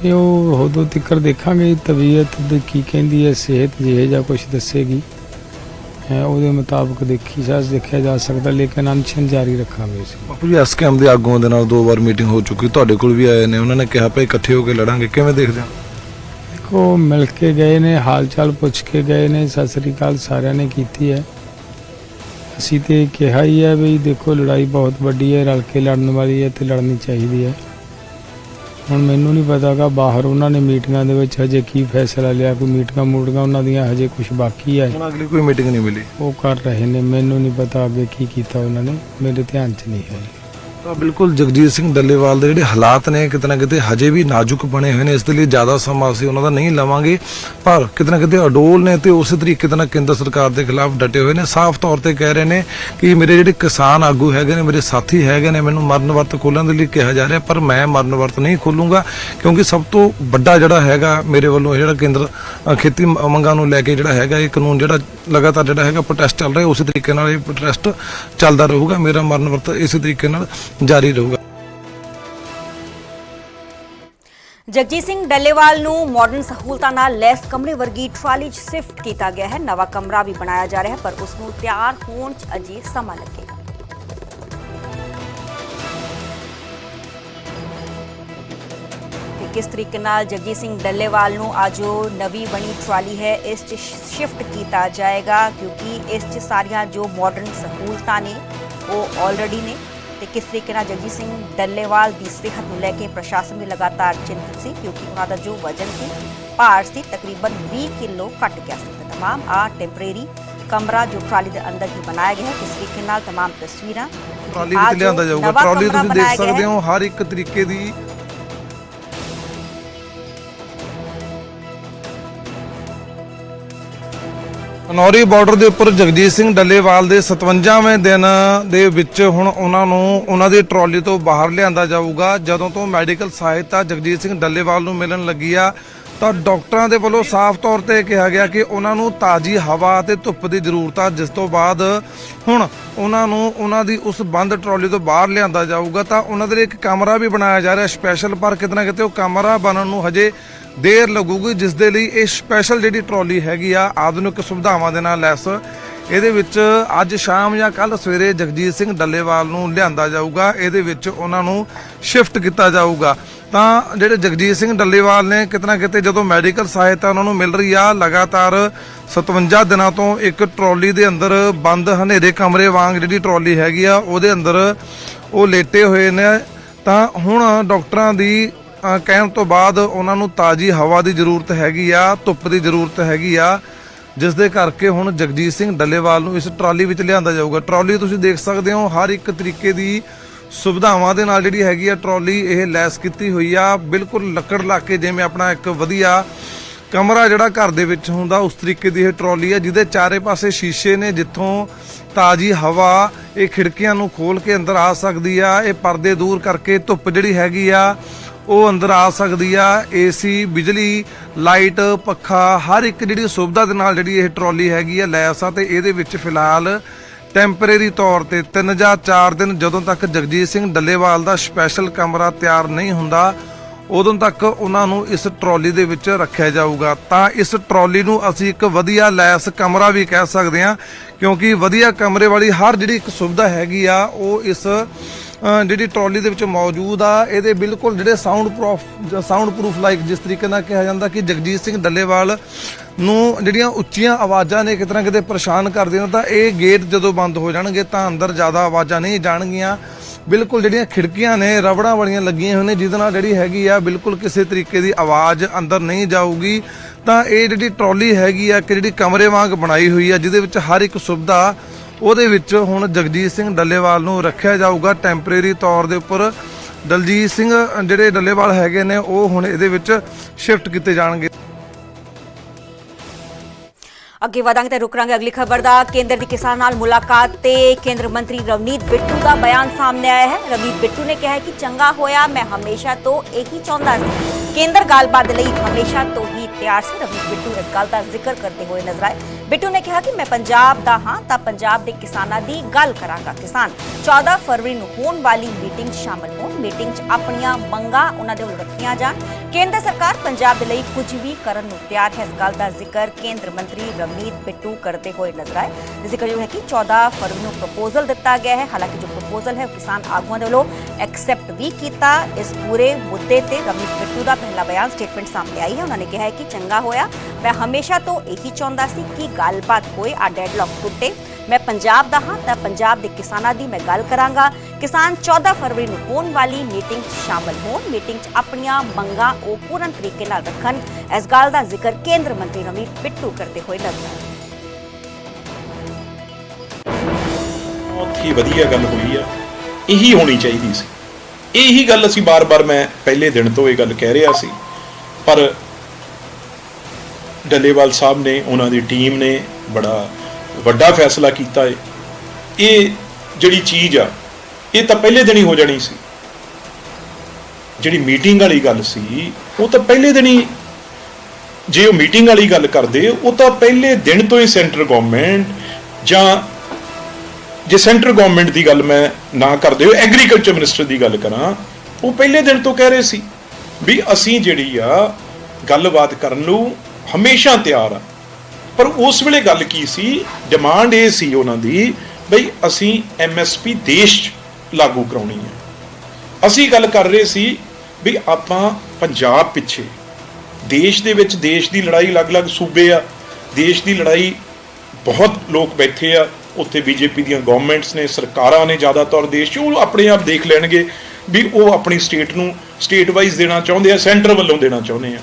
ਇਹ ਉਹ ਉਦੋਂ ਤੱਕ ਦੇਖਾਂਗੇ ਤਬੀਅਤ ਦੇ ਕੀ ਕਹਿੰਦੀ ਹੈ ਸਿਹਤ ਜਿਹੇ ਜਾਂ ਕੁਝ ਦੱਸੇਗੀ। ਹੈ ਉਹਦੇ ਮੁਤਾਬਕ ਦੇਖੀ ਜਾ ਦੇਖਿਆ ਜਾ ਸਕਦਾ ਲੇਕਿਨ ਅਨਸ਼ਨ ਜਾਰੀ ਰੱਖਾਂਗੇ ਅਸੀਂ। ਬਾਪੂ ਜੀ ਐਸਕੇਐਮ ਦੇ ਆਗੂਆਂ ਦੇ ਨਾਲ ਦੋ ਵਾਰ ਮੀਟਿੰਗ ਹੋ ਚੁੱਕੀ ਤੁਹਾਡੇ ਕੋਲ ਵੀ ਆਏ ਨੇ ਉਹਨਾਂ ਨੇ ਕਿਹਾ ਭਾਈ ਇਕੱਠੇ ਹੋ ਕੇ ਲੜਾਂਗੇ ਕਿਵੇਂ ਦੇਖਦੇ ਹੋ? ਦੇਖੋ ਮਿਲ ਕੇ ਗਏ ਨੇ ਹਾਲ ਚਾਲ ਪੁੱਛ ਕੇ ਗਏ ਨੇ ਸਤਿ ਸ੍ਰੀ ਅਕਾਲ ਸਾਰਿਆਂ ਨੇ ਕੀਤੀ ਹੈ। ਅਸੀਂ ਤੇ ਕਿਹਾ ਹੀ ਹੈ ਵੀ ਦੇਖੋ ਲੜਾਈ ਬਹੁਤ ਵੱਡੀ ਹੈ ਰਲ ਕੇ ਲੜਨ ਵਾਲੀ ਹੈ ਤੇ ਲੜਨੀ ਚਾਹੀਦੀ ਹੈ। ਹੁਣ ਮੈਨੂੰ ਨਹੀਂ ਪਤਾਗਾ ਬਾਹਰ ਉਹਨਾਂ ਨੇ ਮੀਟਿੰਗਾਂ ਦੇ ਵਿੱਚ ਹਜੇ ਕੀ ਫੈਸਲਾ ਲਿਆ ਕੋਈ ਮੀਟਿੰਗਾਂ ਮੂਟਿੰਗਾਂ ਉਹਨਾਂ ਦੀਆਂ ਹਜੇ ਕੁਝ ਬਾਕੀ ਹੈ ਹੁਣ ਅਗਲੀ ਕੋਈ ਮੀਟਿੰਗ ਨਹੀਂ ਮਿਲੀ। ਉਹ ਕਰ ਰਹੇ ਨੇ ਮੈਨੂੰ ਨਹੀਂ ਪਤਾ ਅੱਗੇ ਕੀ ਕੀਤਾ ਉਹਨਾਂ ਨੇ ਮੇਰੇ ਧਿਆਨ 'ਚ ਨਹੀਂ ਹੈ। ਤਾਂ ਬਿਲਕੁਲ ਜਗਜੀਤ ਸਿੰਘ ਡੱਲੇਵਾਲ ਦੇ ਜਿਹੜੇ ਹਾਲਾਤ ਨੇ ਕਿਤੇ ਨਾ ਕਿਤੇ ਹਜੇ ਵੀ ਨਾਜ਼ੁਕ ਬਣੇ ਹੋਏ ਨੇ, ਇਸ ਦੇ ਲਈ ਜ਼ਿਆਦਾ ਸਮਾਂ ਅਸੀਂ ਉਹਨਾਂ ਦਾ ਨਹੀਂ ਲਵਾਂਗੇ। ਪਰ ਕਿਤੇ ਨਾ ਕਿਤੇ ਅਡੋਲ ਨੇ ਤੇ ਉਸੇ ਤਰੀਕੇ ਦੇ ਨਾਲ ਕੇਂਦਰ ਸਰਕਾਰ ਦੇ ਖਿਲਾਫ ਡਟੇ ਹੋਏ ਨੇ। ਸਾਫ਼ ਤੌਰ ਤੇ ਕਹਿ ਰਹੇ ਨੇ ਕਿ ਮੇਰੇ ਜਿਹੜੇ ਕਿਸਾਨ ਆਗੂ ਹੈਗੇ ਨੇ, ਮੇਰੇ ਸਾਥੀ ਹੈਗੇ ਨੇ, ਮੈਨੂੰ ਮਰਨ ਵਰਤ ਖੋਲਣ ਦੇ ਲਈ ਕਿਹਾ ਜਾ ਰਿਹਾ, ਪਰ ਮੈਂ ਮਰਨ ਵਰਤ ਨਹੀਂ ਖੋਲੂੰਗਾ, ਕਿਉਂਕਿ ਸਭ ਤੋਂ ਵੱਡਾ ਜਿਹੜਾ ਹੈਗਾ ਮੇਰੇ ਵੱਲੋਂ ਜਿਹੜਾ ਕੇਂਦਰ ਖੇਤੀ ਮੰਗਾਂ ਨੂੰ ਲੈ ਕੇ ਜਿਹੜਾ ਹੈਗਾ, ਇਹ ਕਾਨੂੰਨ ਜਿਹੜਾ ਲਗਾਤਾਰ ਜਿਹੜਾ ਹੈਗਾ ਪ੍ਰੋਟੈਸਟ ਚੱਲ ਰਿਹਾ, ਉਸੇ ਤਰੀਕੇ ਨਾਲ ਇਹ ਪ੍ਰੋਟੈਸਟ ਚੱਲਦਾ ਰਹੂਗਾ। ਮੇਰਾ ਮਰਨ ਵਰਤ ਇਸੇ ਤਰੀਕੇ ਨਾਲ ਜਾਰੀ ਰਹੂਗਾ। ਜਗਜੀਤ ਸਿੰਘ ਡੱਲੇਵਾਲ ਨੂੰ ਮਾਡਰਨ ਸਹੂਲਤਾਂ ਨਾਲ ਲੈਸ ਕਮਰੇ ਵਰਗੀ ਟਰਾਲੀ 'ਚ ਸ਼ਿਫਟ ਕੀਤਾ ਗਿਆ ਹੈ। ਨਵਾਂ ਕਮਰਾ ਵੀ ਬਣਾਇਆ ਜਾ ਰਿਹਾ ਹੈ, ਪਰ ਉਸ ਨੂੰ ਤਿਆਰ ਹੋਣ 'ਚ ਅਜੇ ਸਮਾਂ ਲੱਗੇਗਾ ਕਿਸ ਤਰੀਕੇ ਨਾਲ ਜਗਜੀਤ ਸਿੰਘ ਡੱਲੇਵਾਲ ਨੂੰ ਅੱਜ ਜੋ ਨਵੀਂ ਬਣੀ ਟਰਾਲੀ ਹੈ, ਇਸ 'ਚ ਸ਼ਿਫਟ ਕੀਤਾ ਜਾਏਗਾ, ਕਿਉਂਕਿ ਇਸ 'ਚ ਸਾਰੀਆਂ ਜੋ ਮਾਡਰਨ ਸਹੂਲਤਾਂ ਨੇ, ਉਹ ਆਲਰੇਡੀ ਨੇ। ਤੇ ਕਿਸ ਤਰੀਕੇ ਨਾਲ ਜਗਜੀਤ ਸਿੰਘ ਡੱਲੇਵਾਲ ਦੀ ਸਿਹਤ ਨੂੰ ਲੈ ਕੇ ਪ੍ਰਸ਼ਾਸਨ ਵੀ ਲਗਾਤਾਰ ਚਿੰਤਤ ਸੀ ਕਿਉਂਕਿ ਉਹਨਾਂ ਦਾ ਜੋ ਵਜ਼ਨ ਸੀ ਭਾਰ ਸੀ ਤਕਰੀਬਨ 20 ਕਿਲੋ ਘਟ ਗਿਆ ਸੀ ਤੇ तमाम ਆ ਟੈਂਪਰੇਰੀ ਕਮਰਾ ਜੋ ਟਰਾਲੀ ਦੇ ਅੰਦਰ ਹੀ ਬਣਾਇਆ ਗਿਆ ਹੈ ਕਿਸ ਤਰੀਕੇ ਨਾਲ तमाम ਤਸਵੀਰਾਂ ਟਰਾਲੀ ਆਹ ਵਿੱਚ ਲਿਆਂਦਾ ਜੋ ਜਾਊਗਾ ਨਵਾਂ ਟਰਾਲੀ ਕਮਰਾ ਤੁਸੀਂ ਬਣਾਇਆ ਦੇਖ ਗਿਆ ਸਕਦੇ ਹੈ, ਹੋ ਹਰ ਇੱਕ ਤਰੀਕੇ ਦੀ ਨੌਰੀ ਬਾਰਡਰ ਦੇ ਉੱਪਰ ਜਗਜੀਤ ਸਿੰਘ ਡੱਲੇਵਾਲ ਦੇ 57ਵੇਂ ਦਿਨ ਦੇ ਵਿੱਚ ਹੁਣ ਉਹਨਾਂ ਨੂੰ ਉਹਨਾਂ ਦੀ ਟਰਾਲੀ ਤੋਂ ਬਾਹਰ ਲਿਆਂਦਾ ਜਾਊਗਾ। ਜਦੋਂ ਤੋਂ ਮੈਡੀਕਲ ਸਹਾਇਤਾ ਜਗਜੀਤ ਸਿੰਘ ਡੱਲੇਵਾਲ ਨੂੰ ਮਿਲਣ ਲੱਗੀ ਆ, ਤਾਂ ਡਾਕਟਰਾਂ ਦੇ ਵੱਲੋਂ ਸਾਫ਼ ਤੌਰ ਤੇ ਕਿਹਾ ਗਿਆ ਕਿ ਉਹਨਾਂ ਨੂੰ ਤਾਜ਼ੀ ਹਵਾ ਅਤੇ ਧੁੱਪ ਦੀ ਜ਼ਰੂਰਤ ਆ, ਜਿਸ ਤੋਂ ਬਾਅਦ ਹੁਣ ਉਹਨਾਂ ਨੂੰ ਉਹਨਾਂ ਦੀ ਉਸ ਬੰਦ ਟਰਾਲੀ ਤੋਂ ਬਾਹਰ ਲਿਆਂਦਾ ਜਾਊਗਾ। ਤਾਂ ਉਹਨਾਂ ਦੇ ਲਈ ਇੱਕ ਕਮਰਾ ਵੀ ਬਣਾਇਆ ਜਾ ਰਿਹਾ, ਸਪੈਸ਼ਲ ਪਰ ਕਿਤੇ ਨਾ ਕਿਤੇ ਉਹ ਕਮਰਾ ਬਣਨ ਨੂੰ ਹਜੇ ਦੇਰ ਲੱਗੂਗੀ, ਜਿਸ ਦੇ ਲਈ ਇਹ ਸਪੈਸ਼ਲ ਜਿਹੜੀ ਟਰਾਲੀ ਹੈਗੀ ਆ, ਆਧੁਨਿਕ ਸੁਵਿਧਾਵਾਂ ਦੇ ਨਾਲ ਲੈਸ, ਇਹਦੇ ਵਿੱਚ ਅੱਜ ਸ਼ਾਮ ਜਾਂ ਕੱਲ ਸਵੇਰੇ ਜਗਜੀਤ ਸਿੰਘ ਡੱਲੇਵਾਲ ਨੂੰ ਲਿਆਂਦਾ ਜਾਊਗਾ, ਇਹਦੇ ਵਿੱਚ ਉਹਨਾਂ ਨੂੰ ਸ਼ਿਫਟ ਕੀਤਾ ਜਾਊਗਾ। ਤਾਂ ਜਿਹੜੇ ਜਗਜੀਤ ਸਿੰਘ ਡੱਲੇਵਾਲ ਨੇ ਕਿਤਨਾ ਕਿਤੇ ਜਦੋਂ ਮੈਡੀਕਲ ਸਹਾਇਤਾ ਉਹਨਾਂ ਨੂੰ ਮਿਲ ਰਹੀ ਆ, ਲਗਾਤਾਰ 57 ਦਿਨਾਂ ਤੋਂ ਇੱਕ ਟਰਾਲੀ ਦੇ ਅੰਦਰ ਬੰਦ ਹਨੇਰੇ ਕਮਰੇ ਵਾਂਗ ਜਿਹੜੀ ਟਰਾਲੀ ਹੈਗੀ ਆ, ਉਹਦੇ ਅੰਦਰ ਉਹ ਲੇਟੇ ਹੋਏ ਨੇ। ਤਾਂ ਹੁਣ ਡਾਕਟਰਾਂ ਦੀ ਕਹਿਣ ਤੋਂ ਬਾਅਦ ਉਹਨਾਂ ਨੂੰ ਤਾਜ਼ੀ ਹਵਾ ਦੀ ਜ਼ਰੂਰਤ ਹੈਗੀ ਆ, ਧੁੱਪ ਦੀ ਜ਼ਰੂਰਤ ਹੈਗੀ ਆ। ਜਿਸ ਦੇ ਕਰਕੇ ਹੁਣ ਜਗਜੀਤ ਸਿੰਘ ਡੱਲੇਵਾਲ ਨੂੰ ਇਸ ਟਰਾਲੀ ਵਿੱਚ ਲਿਆਂਦਾ ਜਾਊਗਾ। ਟਰਾਲੀ ਤੁਸੀਂ ਦੇਖ ਸਕਦੇ ਹੋ, ਹਰ ਇੱਕ ਤਰੀਕੇ ਦੀ ਸੁਵਿਧਾਵਾਂ ਦੇ ਨਾਲ ਜਿਹੜੀ ਹੈਗੀ ਆ ਟਰਾਲੀ ਇਹ ਲੈਸ ਕੀਤੀ ਹੋਈ ਆ। ਬਿਲਕੁਲ ਲੱਕੜ ਲਾ ਕੇ ਜਿਵੇਂ ਆਪਣਾ ਇੱਕ ਵਧੀਆ ਕਮਰਾ ਜਿਹੜਾ ਘਰ ਦੇ ਵਿੱਚ ਹੁੰਦਾ, ਉਸ ਤਰੀਕੇ ਦੀ ਇਹ ਟਰਾਲੀ ਆ, ਜਿਹਦੇ ਚਾਰੇ ਪਾਸੇ ਸ਼ੀਸ਼ੇ ਨੇ, ਜਿੱਥੋਂ ਤਾਜ਼ੀ ਹਵਾ, ਇਹ ਖਿੜਕੀਆਂ ਨੂੰ ਖੋਲ ਕੇ ਅੰਦਰ ਆ ਸਕਦੀ ਆ। ਇਹ ਪਰਦੇ ਦੂਰ ਕਰਕੇ ਧੁੱਪ ਜਿਹੜੀ ਹੈਗੀ ਆ ਉਹ ਅੰਦਰ ਆ ਸਕਦੀ ਆ ਏਸੀ ਬਿਜਲੀ, ਲਾਈਟ, ਪੱਖਾ, ਹਰ ਇੱਕ ਜਿਹੜੀ ਸੁਵਿਧਾ ਦੇ ਨਾਲ ਜਿਹੜੀ ਇਹ ਟਰਾਲੀ ਹੈਗੀ ਆ, ਲੈਸ ਆ, ਤੇ ਇਹਦੇ ਵਿੱਚ ਫਿਲਹਾਲ ਟੈਂਪਰੇਰੀ ਤੌਰ ਤੇ 3 ਜਾਂ 4 ਦਿਨ ਜਦੋਂ ਤੱਕ ਜਗਜੀਤ ਸਿੰਘ ਡੱਲੇਵਾਲ ਦਾ ਸਪੈਸ਼ਲ ਕਮਰਾ ਤਿਆਰ ਨਹੀਂ ਹੁੰਦਾ, ਉਦੋਂ ਤੱਕ ਉਹਨਾਂ ਨੂੰ ਇਸ ਟਰਾਲੀ ਦੇ ਵਿੱਚ ਰੱਖਿਆ ਜਾਊਗਾ। ਤਾਂ ਇਸ ਟਰਾਲੀ ਨੂੰ ਅਸੀਂ ਇੱਕ ਵਧੀਆ ਲੈਸ ਕਮਰਾ ਵੀ ਕਹਿ ਸਕਦੇ ਹਾਂ, ਕਿਉਂਕਿ ਵਧੀਆ ਕਮਰੇ ਵਾਲੀ ਹਰ ਜਿਹੜੀ ਇੱਕ ਸੁਵਿਧਾ ਹੈਗੀ ਆ, ਉਹ ਇਸ ਜਿਹੜੀ ਟਰਾਲੀ ਦੇ ਵਿੱਚ ਮੌਜੂਦ ਆ, ਇਹਦੇ ਬਿਲਕੁਲ ਜਿਹੜੇ sound proof sound proof like ਜਿਸ ਤਰੀਕੇ ਨਾਲ ਕਿਹਾ ਜਾਂਦਾ ਕਿ ਜਗਜੀਤ ਸਿੰਘ ਡੱਲੇਵਾਲ ਨੂੰ ਜਿਹੜੀਆਂ ਉੱਚੀਆਂ ਆਵਾਜ਼ਾਂ ਨੇ ਕਿਤੇ ਨਾ ਕਿਤੇ ਪਰੇਸ਼ਾਨ ਕਰਦੀਆਂ ਨੇ ਤਾਂ ਇਹ ਗੇਟ ਜਦੋਂ ਬੰਦ ਹੋ ਜਾਣਗੇ ਤਾਂ ਅੰਦਰ ਜ਼ਿਆਦਾ ਆਵਾਜ਼ਾਂ ਨਹੀਂ ਜਾਣਗੀਆਂ। ਬਿਲਕੁਲ ਜਿਹੜੀਆਂ ਖਿੜਕੀਆਂ ਨੇ, ਰਬੜਾਂ ਵਾਲੀਆਂ ਲੱਗੀਆਂ ਹੋਈਆਂ ਨੇ, ਜਿਹਦੇ ਨਾਲ ਜਿਹੜੀ ਹੈਗੀ ਆ, ਬਿਲਕੁਲ ਕਿਸੇ ਤਰੀਕੇ ਦੀ ਆਵਾਜ਼ ਅੰਦਰ ਨਹੀਂ ਜਾਊਗੀ। ਤਾਂ ਇਹ ਜਿਹੜੀ ਟਰਾਲੀ ਹੈਗੀ ਆ, ਕਿ ਜਿਹੜੀ ਕਮਰੇ ਵਾਂਗ ਬਣਾਈ ਹੋਈ ਆ, ਜਿਹਦੇ ਵਿੱਚ ਹਰ ਇੱਕ ਸੁਵਿਧਾ ਉਹਦੇ ਵਿੱਚ ਹੁਣ ਜਗਜੀਤ ਸਿੰਘ ਡੱਲੇਵਾਲ ਨੂੰ ਰੱਖਿਆ ਜਾਊਗਾ ਟੈਂਪਰੇਰੀ ਤੌਰ ਦੇ ਉੱਪਰ। ਦਲਜੀਤ ਸਿੰਘ ਜਿਹੜੇ ਡੱਲੇਵਾਲ ਹੈਗੇ ਨੇ, ਉਹ ਹੁਣ ਇਹਦੇ ਵਿੱਚ ਸ਼ਿਫਟ ਕੀਤੇ ਜਾਣਗੇ। ਅੱਗੇ ਵਧਾਂਗੇ ਤੇ ਰੁਕ ਅਗਲੀ ਖਬਰ ਦਾ। ਕੇਂਦਰ ਦੀ ਕਿਸਾਨ ਨਾਲ ਮੁਲਾਕਾਤ ਤੇ ਕੇਂਦਰ ਮੰਤਰੀ ਰਵਨੀਤ ਬਿੱਟੂ ਦਾ ਬਿਆਨ ਸਾਹਮਣੇ ਆਇਆ ਹੈ। ਰਵਨੀਤ ਬਿੱਟੂ ਨੇ ਕਿਹਾ ਕਿ ਚੰਗਾ ਹੋਇਆ, ਮੈਂ ਹਮੇਸ਼ਾ ਤੋਂ ਇਹੀ ਚਾਹੁੰਦਾ ਸੀ। ਕੇਂਦਰ ਗੱਲਬਾਤ ਲਈ ਹਮੇਸ਼ਾ ਤੋਂ ਹੀ ਤਿਆਰ ਸੀ। ਰਵਨੀਤ ਬਿੱਟੂ ਇਸ ਗੱਲ ਦਾ ਜ਼ਿਕਰ ਕਰਦੇ ਹੋਏ ਨਜ਼ਰ ਆਏ। ਬਿੱਟੂ ਨੇ ਕਿਹਾ ਕਿ ਮੈਂ ਪੰਜਾਬ ਦਾ ਹਾਂ, ਤਾਂ ਪੰਜਾਬ ਦੇ ਕਿਸਾਨਾਂ ਦੀ ਗੱਲ ਕਰਾਂਗਾ ਕਿਸਾਨ। 14 ਫਰਵਰੀ ਨੂੰ ਹੋਣ ਵਾਲੀ ਮੀਟਿੰਗ ਸ਼ਾਮਲ ਹੋਣ, ਮੀਟਿੰਗ 'ਚ ਆਪਣੀਆਂ ਮੰਗਾਂ ਉਹਨਾਂ ਦੇ ਵੱਲ ਰੱਖੀਆਂ ਜਾਣ। ਕੇਂਦਰ ਸਰਕਾਰ ਪੰਜਾਬ ਦੇ ਲਈ ਕੁਝ ਵੀ ਕਰਨ ਨੂੰ ਤਿਆਰ ਹੈ। ਇਸ ਗੱਲ ਦਾ ਜ਼ਿਕਰ ਕੇਂਦਰ ਮੰਤਰੀ ਰਵਨੀਤ ਬਿੱਟੂ ਕਰਦੇ ਹੋਏ ਨਜ਼ਰ ਆਏ। ਜ਼ਿਕਰਯੋਗ ਹੈ ਕਿ 14 ਫਰਵਰੀ ਨੂੰ ਪ੍ਰਪੋਜ਼ਲ ਦਿੱਤਾ ਗਿਆ ਹੈ। ਹਾਲਾਂਕਿ ਜੋ ਪ੍ਰਪੋਜ਼ਲ ਹੈ ਕਿਸਾਨ ਆਗੂਆਂ ਦੇ ਵੱਲੋਂ ਐਕਸੈਪਟ ਵੀ ਕੀਤਾ। ਇਸ ਪੂਰੇ ਮੁੱਦੇ ਤੇ ਰਵਨੀਤ ਬਿੱਟੂ ਦਾ ਪਹਿਲਾ ਬਿਆਨ ਸਟੇਟਮੈਂਟ ਸਾਹਮਣੇ ਆਈ ਹੈ। ਉਹਨਾਂ ਨੇ ਕਿਹਾ ਹੈ ਕਿ ਚੰਗਾ ਹੋਇਆ। ਮੈਂ ਹਮੇਸ਼ਾ ਤੋਂ ਇਹੀ ਚਾਹੁੰਦਾ ਸੀ ਕਿ ਗੱਲਬਾਤ ਹੋਏ ਆ ਡੈਡਲੌਕ ਟੁੱਟੇ ਮੈਂ ਪੰਜਾਬ ਦਾ ਹਾਂ, ਤਾਂ ਪੰਜਾਬ ਦੇ ਕਿਸਾਨਾਂ ਦੀ ਮੈਂ ਗੱਲ ਕਰਾਂਗਾ। ਕਿਸਾਨ 14 ਫਰਵਰੀ ਨੂੰ ਹੋਣ ਵਾਲੀ ਮੀਟਿੰਗ 'ਚ ਸ਼ਾਮਲ ਹੋਣ। ਮੀਟਿੰਗ 'ਚ ਆਪਣੀਆਂ ਮੰਗਾਂ ਉਹ ਪੂਰਨ ਤਰੀਕੇ ਨਾਲ ਰੱਖਣ। ਇਸ ਗੱਲ ਦਾ ਜ਼ਿਕਰ ਕੇਂਦਰ ਮੰਤਰੀ ਰਵਨੀਤ ਬਿੱਟੂ ਕਰਦੇ ਹੋਏ ਨਜ਼ਰ ਆਏ ਬਹੁਤ ਹੀ ਵਧੀਆ ਗੱਲ ਹੋਈ ਆ। ਇਹੀ ਹੋਣੀ ਚਾਹੀਦੀ ਸੀ। ਇਹੀ ਗੱਲ ਅਸੀਂ ਬਾਰ-ਬਾਰ ਮੈਂ ਪਹਿਲੇ ਦਿਨ ਤੋਂ ਇਹ ਗੱਲ ਕਹਿ ਰਿਹਾ ਸੀ। ਪਰ ਡੱਲੇਵਾਲ ਸਾਹਿਬ ਨੇ, ਉਹਨਾਂ ਦੀ ਟੀਮ ਨੇ ਬੜਾ ਵੱਡਾ ਫੈਸਲਾ ਕੀਤਾ ਹੈ ਇਹ ਜਿਹੜੀ ਚੀਜ਼ ਆ, ਇਹ ਤਾਂ ਪਹਿਲੇ ਦਿਨ ਹੀ ਹੋ ਜਾਣੀ ਸੀ। ਜਿਹੜੀ ਮੀਟਿੰਗ ਵਾਲੀ ਗੱਲ ਸੀ, ਉਹ ਤਾਂ ਪਹਿਲੇ ਦਿਨ ਹੀ ਜੇ ਉਹ ਮੀਟਿੰਗ ਵਾਲੀ ਗੱਲ ਕਰਦੇ, ਉਹ ਤਾਂ ਪਹਿਲੇ ਦਿਨ ਤੋਂ ਹੀ ਸੈਂਟਰ ਗਵਰਨਮੈਂਟ ਜਾਂ ਜੇ ਸੈਂਟਰ ਗਵਰਨਮੈਂਟ ਦੀ ਗੱਲ ਮੈਂ ਨਾ ਕਰਦੇ ਹੋ ਐਗਰੀਕਲਚਰ ਮਿਨਿਸਟਰ ਦੀ ਗੱਲ ਕਰਾਂ, ਉਹ ਪਹਿਲੇ ਦਿਨ ਤੋਂ ਕਹਿ ਰਹੇ ਸੀ ਵੀ ਅਸੀਂ ਜਿਹੜੀ ਆ ਗੱਲਬਾਤ ਕਰਨ ਨੂੰ ਹਮੇਸ਼ਾ ਤਿਆਰ ਆ। ਪਰ ਉਸ ਵੇਲੇ ਗੱਲ ਕੀ ਸੀ? ਡਿਮਾਂਡ ਇਹ ਸੀ ਉਹਨਾਂ ਦੀ ਬਈ ਅਸੀਂ ਐਮਐਸਪੀ ਦੇਸ਼ 'ਚ ਲਾਗੂ ਕਰਾਉਣੀ ਹੈ ਅਸੀਂ ਗੱਲ ਕਰ ਰਹੇ ਸੀ ਵੀ ਆਪਾਂ ਪੰਜਾਬ ਪਿੱਛੇ, ਦੇਸ਼ ਦੇ ਵਿੱਚ ਦੇਸ਼ ਦੀ ਲੜਾਈ ਅਲੱਗ-ਅਲੱਗ ਸੂਬੇ ਆ, ਦੇਸ਼ ਦੀ ਲੜਾਈ ਬਹੁਤ ਲੋਕ ਬੈਠੇ ਆ ਉੱਥੇ ਬੀਜੇਪੀ ਦੀਆਂ ਗਵਰਨਮੈਂਟਸ ਨੇ, ਸਰਕਾਰਾਂ ਨੇ ਜ਼ਿਆਦਾਤਰ ਦੇਸ਼ 'ਚ, ਉਹ ਆਪਣੇ ਆਪ ਦੇਖ ਲੈਣਗੇ ਵੀ ਉਹ ਆਪਣੀ ਸਟੇਟ ਨੂੰ ਸਟੇਟ ਵਾਈਜ਼ ਦੇਣਾ ਚਾਹੁੰਦੇ ਆ ਸੈਂਟਰ ਵੱਲੋਂ ਦੇਣਾ ਚਾਹੁੰਦੇ ਆ।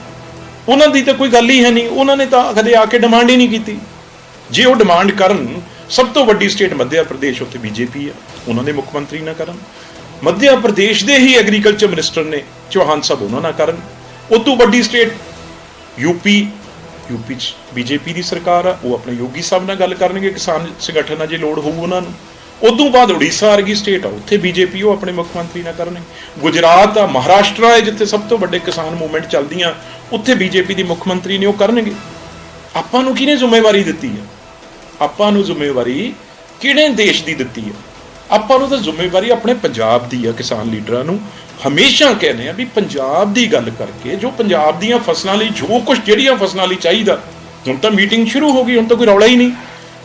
ਉਹਨਾਂ ਦੀ ਤਾਂ ਕੋਈ ਗੱਲ ਹੀ ਹੈ ਨਹੀਂ। ਉਹਨਾਂ ਨੇ ਤਾਂ ਕਦੇ ਆ ਕੇ ਡਿਮਾਂਡ ਹੀ ਨਹੀਂ ਕੀਤੀ। ਜੇ ਉਹ ਡਿਮਾਂਡ ਕਰਨ, ਸਭ ਤੋਂ ਵੱਡੀ ਸਟੇਟ ਮੱਧ ਪ੍ਰਦੇਸ਼, ਉੱਥੇ ਬੀਜੇਪੀ ਆ। ਉਹਨਾਂ ਦੇ ਮੁੱਖ ਮੰਤਰੀ ਨਾ ਕਰਨ। ਮੱਧ ਪ੍ਰਦੇਸ਼ ਦੇ ਹੀ ਐਗਰੀਕਲਚਰ ਮਿਨਿਸਟਰ ਨੇ, ਚੌਹਾਨ ਸਾਹਿਬ ਉਹਨਾਂ ਨਾ ਕਰਨ। ਉਦੋਂ ਵੱਡੀ ਸਟੇਟ ਯੂਪੀ ਯੂਪੀ 'ਚ ਬੀਜੇਪੀ ਦੀ ਸਰਕਾਰ ਆ, ਉਹ ਆਪਣੇ ਯੋਗੀ ਸਾਹਿਬ ਨਾਲ ਗੱਲ ਕਰਨਗੇ, ਕਿਸਾਨ ਸੰਗਠਨ ਨਾਲ ਜੇ ਲੋੜ ਹੋਊ ਉਹਨਾਂ ਨੂੰ। ਉਦੋਂ ਬਾਅਦ ਉੜੀਸਾ ਵਰਗੀ ਸਟੇਟ ਆ, ਉੱਥੇ ਬੀਜੇਪੀ ਉਹ ਆਪਣੇ ਮੁੱਖ ਮੰਤਰੀ ਨਾਲ ਕਰਨਗੇ। ਗੁਜਰਾਤ ਆ, ਮਹਾਰਾਸ਼ਟਰ ਹੈ ਜਿੱਥੇ ਸਭ ਤੋਂ ਵੱਡੇ ਕਿਸਾਨ ਮੂਵਮੈਂਟ ਚੱਲਦੀਆਂ, ਉੱਥੇ ਬੀਜੇਪੀ ਦੀ ਮੁੱਖ ਮੰਤਰੀ ਨੇ ਉਹ ਕਰਨਗੇ। ਆਪਾਂ ਨੂੰ ਕਿਹਨੇ ਜ਼ਿੰਮੇਵਾਰੀ ਦਿੱਤੀ ਆ? ਆਪਾਂ ਨੂੰ ਜ਼ਿੰਮੇਵਾਰੀ ਕਿਹੜੇ ਦੇਸ਼ ਦੀ ਦਿੱਤੀ ਹੈ ਆਪਾਂ ਨੂੰ ਤਾਂ ਜ਼ਿੰਮੇਵਾਰੀ ਆਪਣੇ ਪੰਜਾਬ ਦੀ ਆ ਕਿਸਾਨ ਲੀਡਰਾਂ ਨੂੰ। ਹਮੇਸ਼ਾ ਕਹਿੰਦੇ ਆ ਵੀ ਪੰਜਾਬ ਦੀ ਗੱਲ ਕਰਕੇ ਜੋ ਪੰਜਾਬ ਦੀਆਂ ਫਸਲਾਂ ਲਈ ਜੋ ਕੁਝ ਜਿਹੜੀਆਂ ਫਸਲਾਂ ਲਈ ਚਾਹੀਦਾ, ਹੁਣ ਤਾਂ ਮੀਟਿੰਗ ਸ਼ੁਰੂ ਹੋ ਗਈ, ਹੁਣ ਤਾਂ ਕੋਈ ਰੌਲਾ ਹੀ ਨਹੀਂ।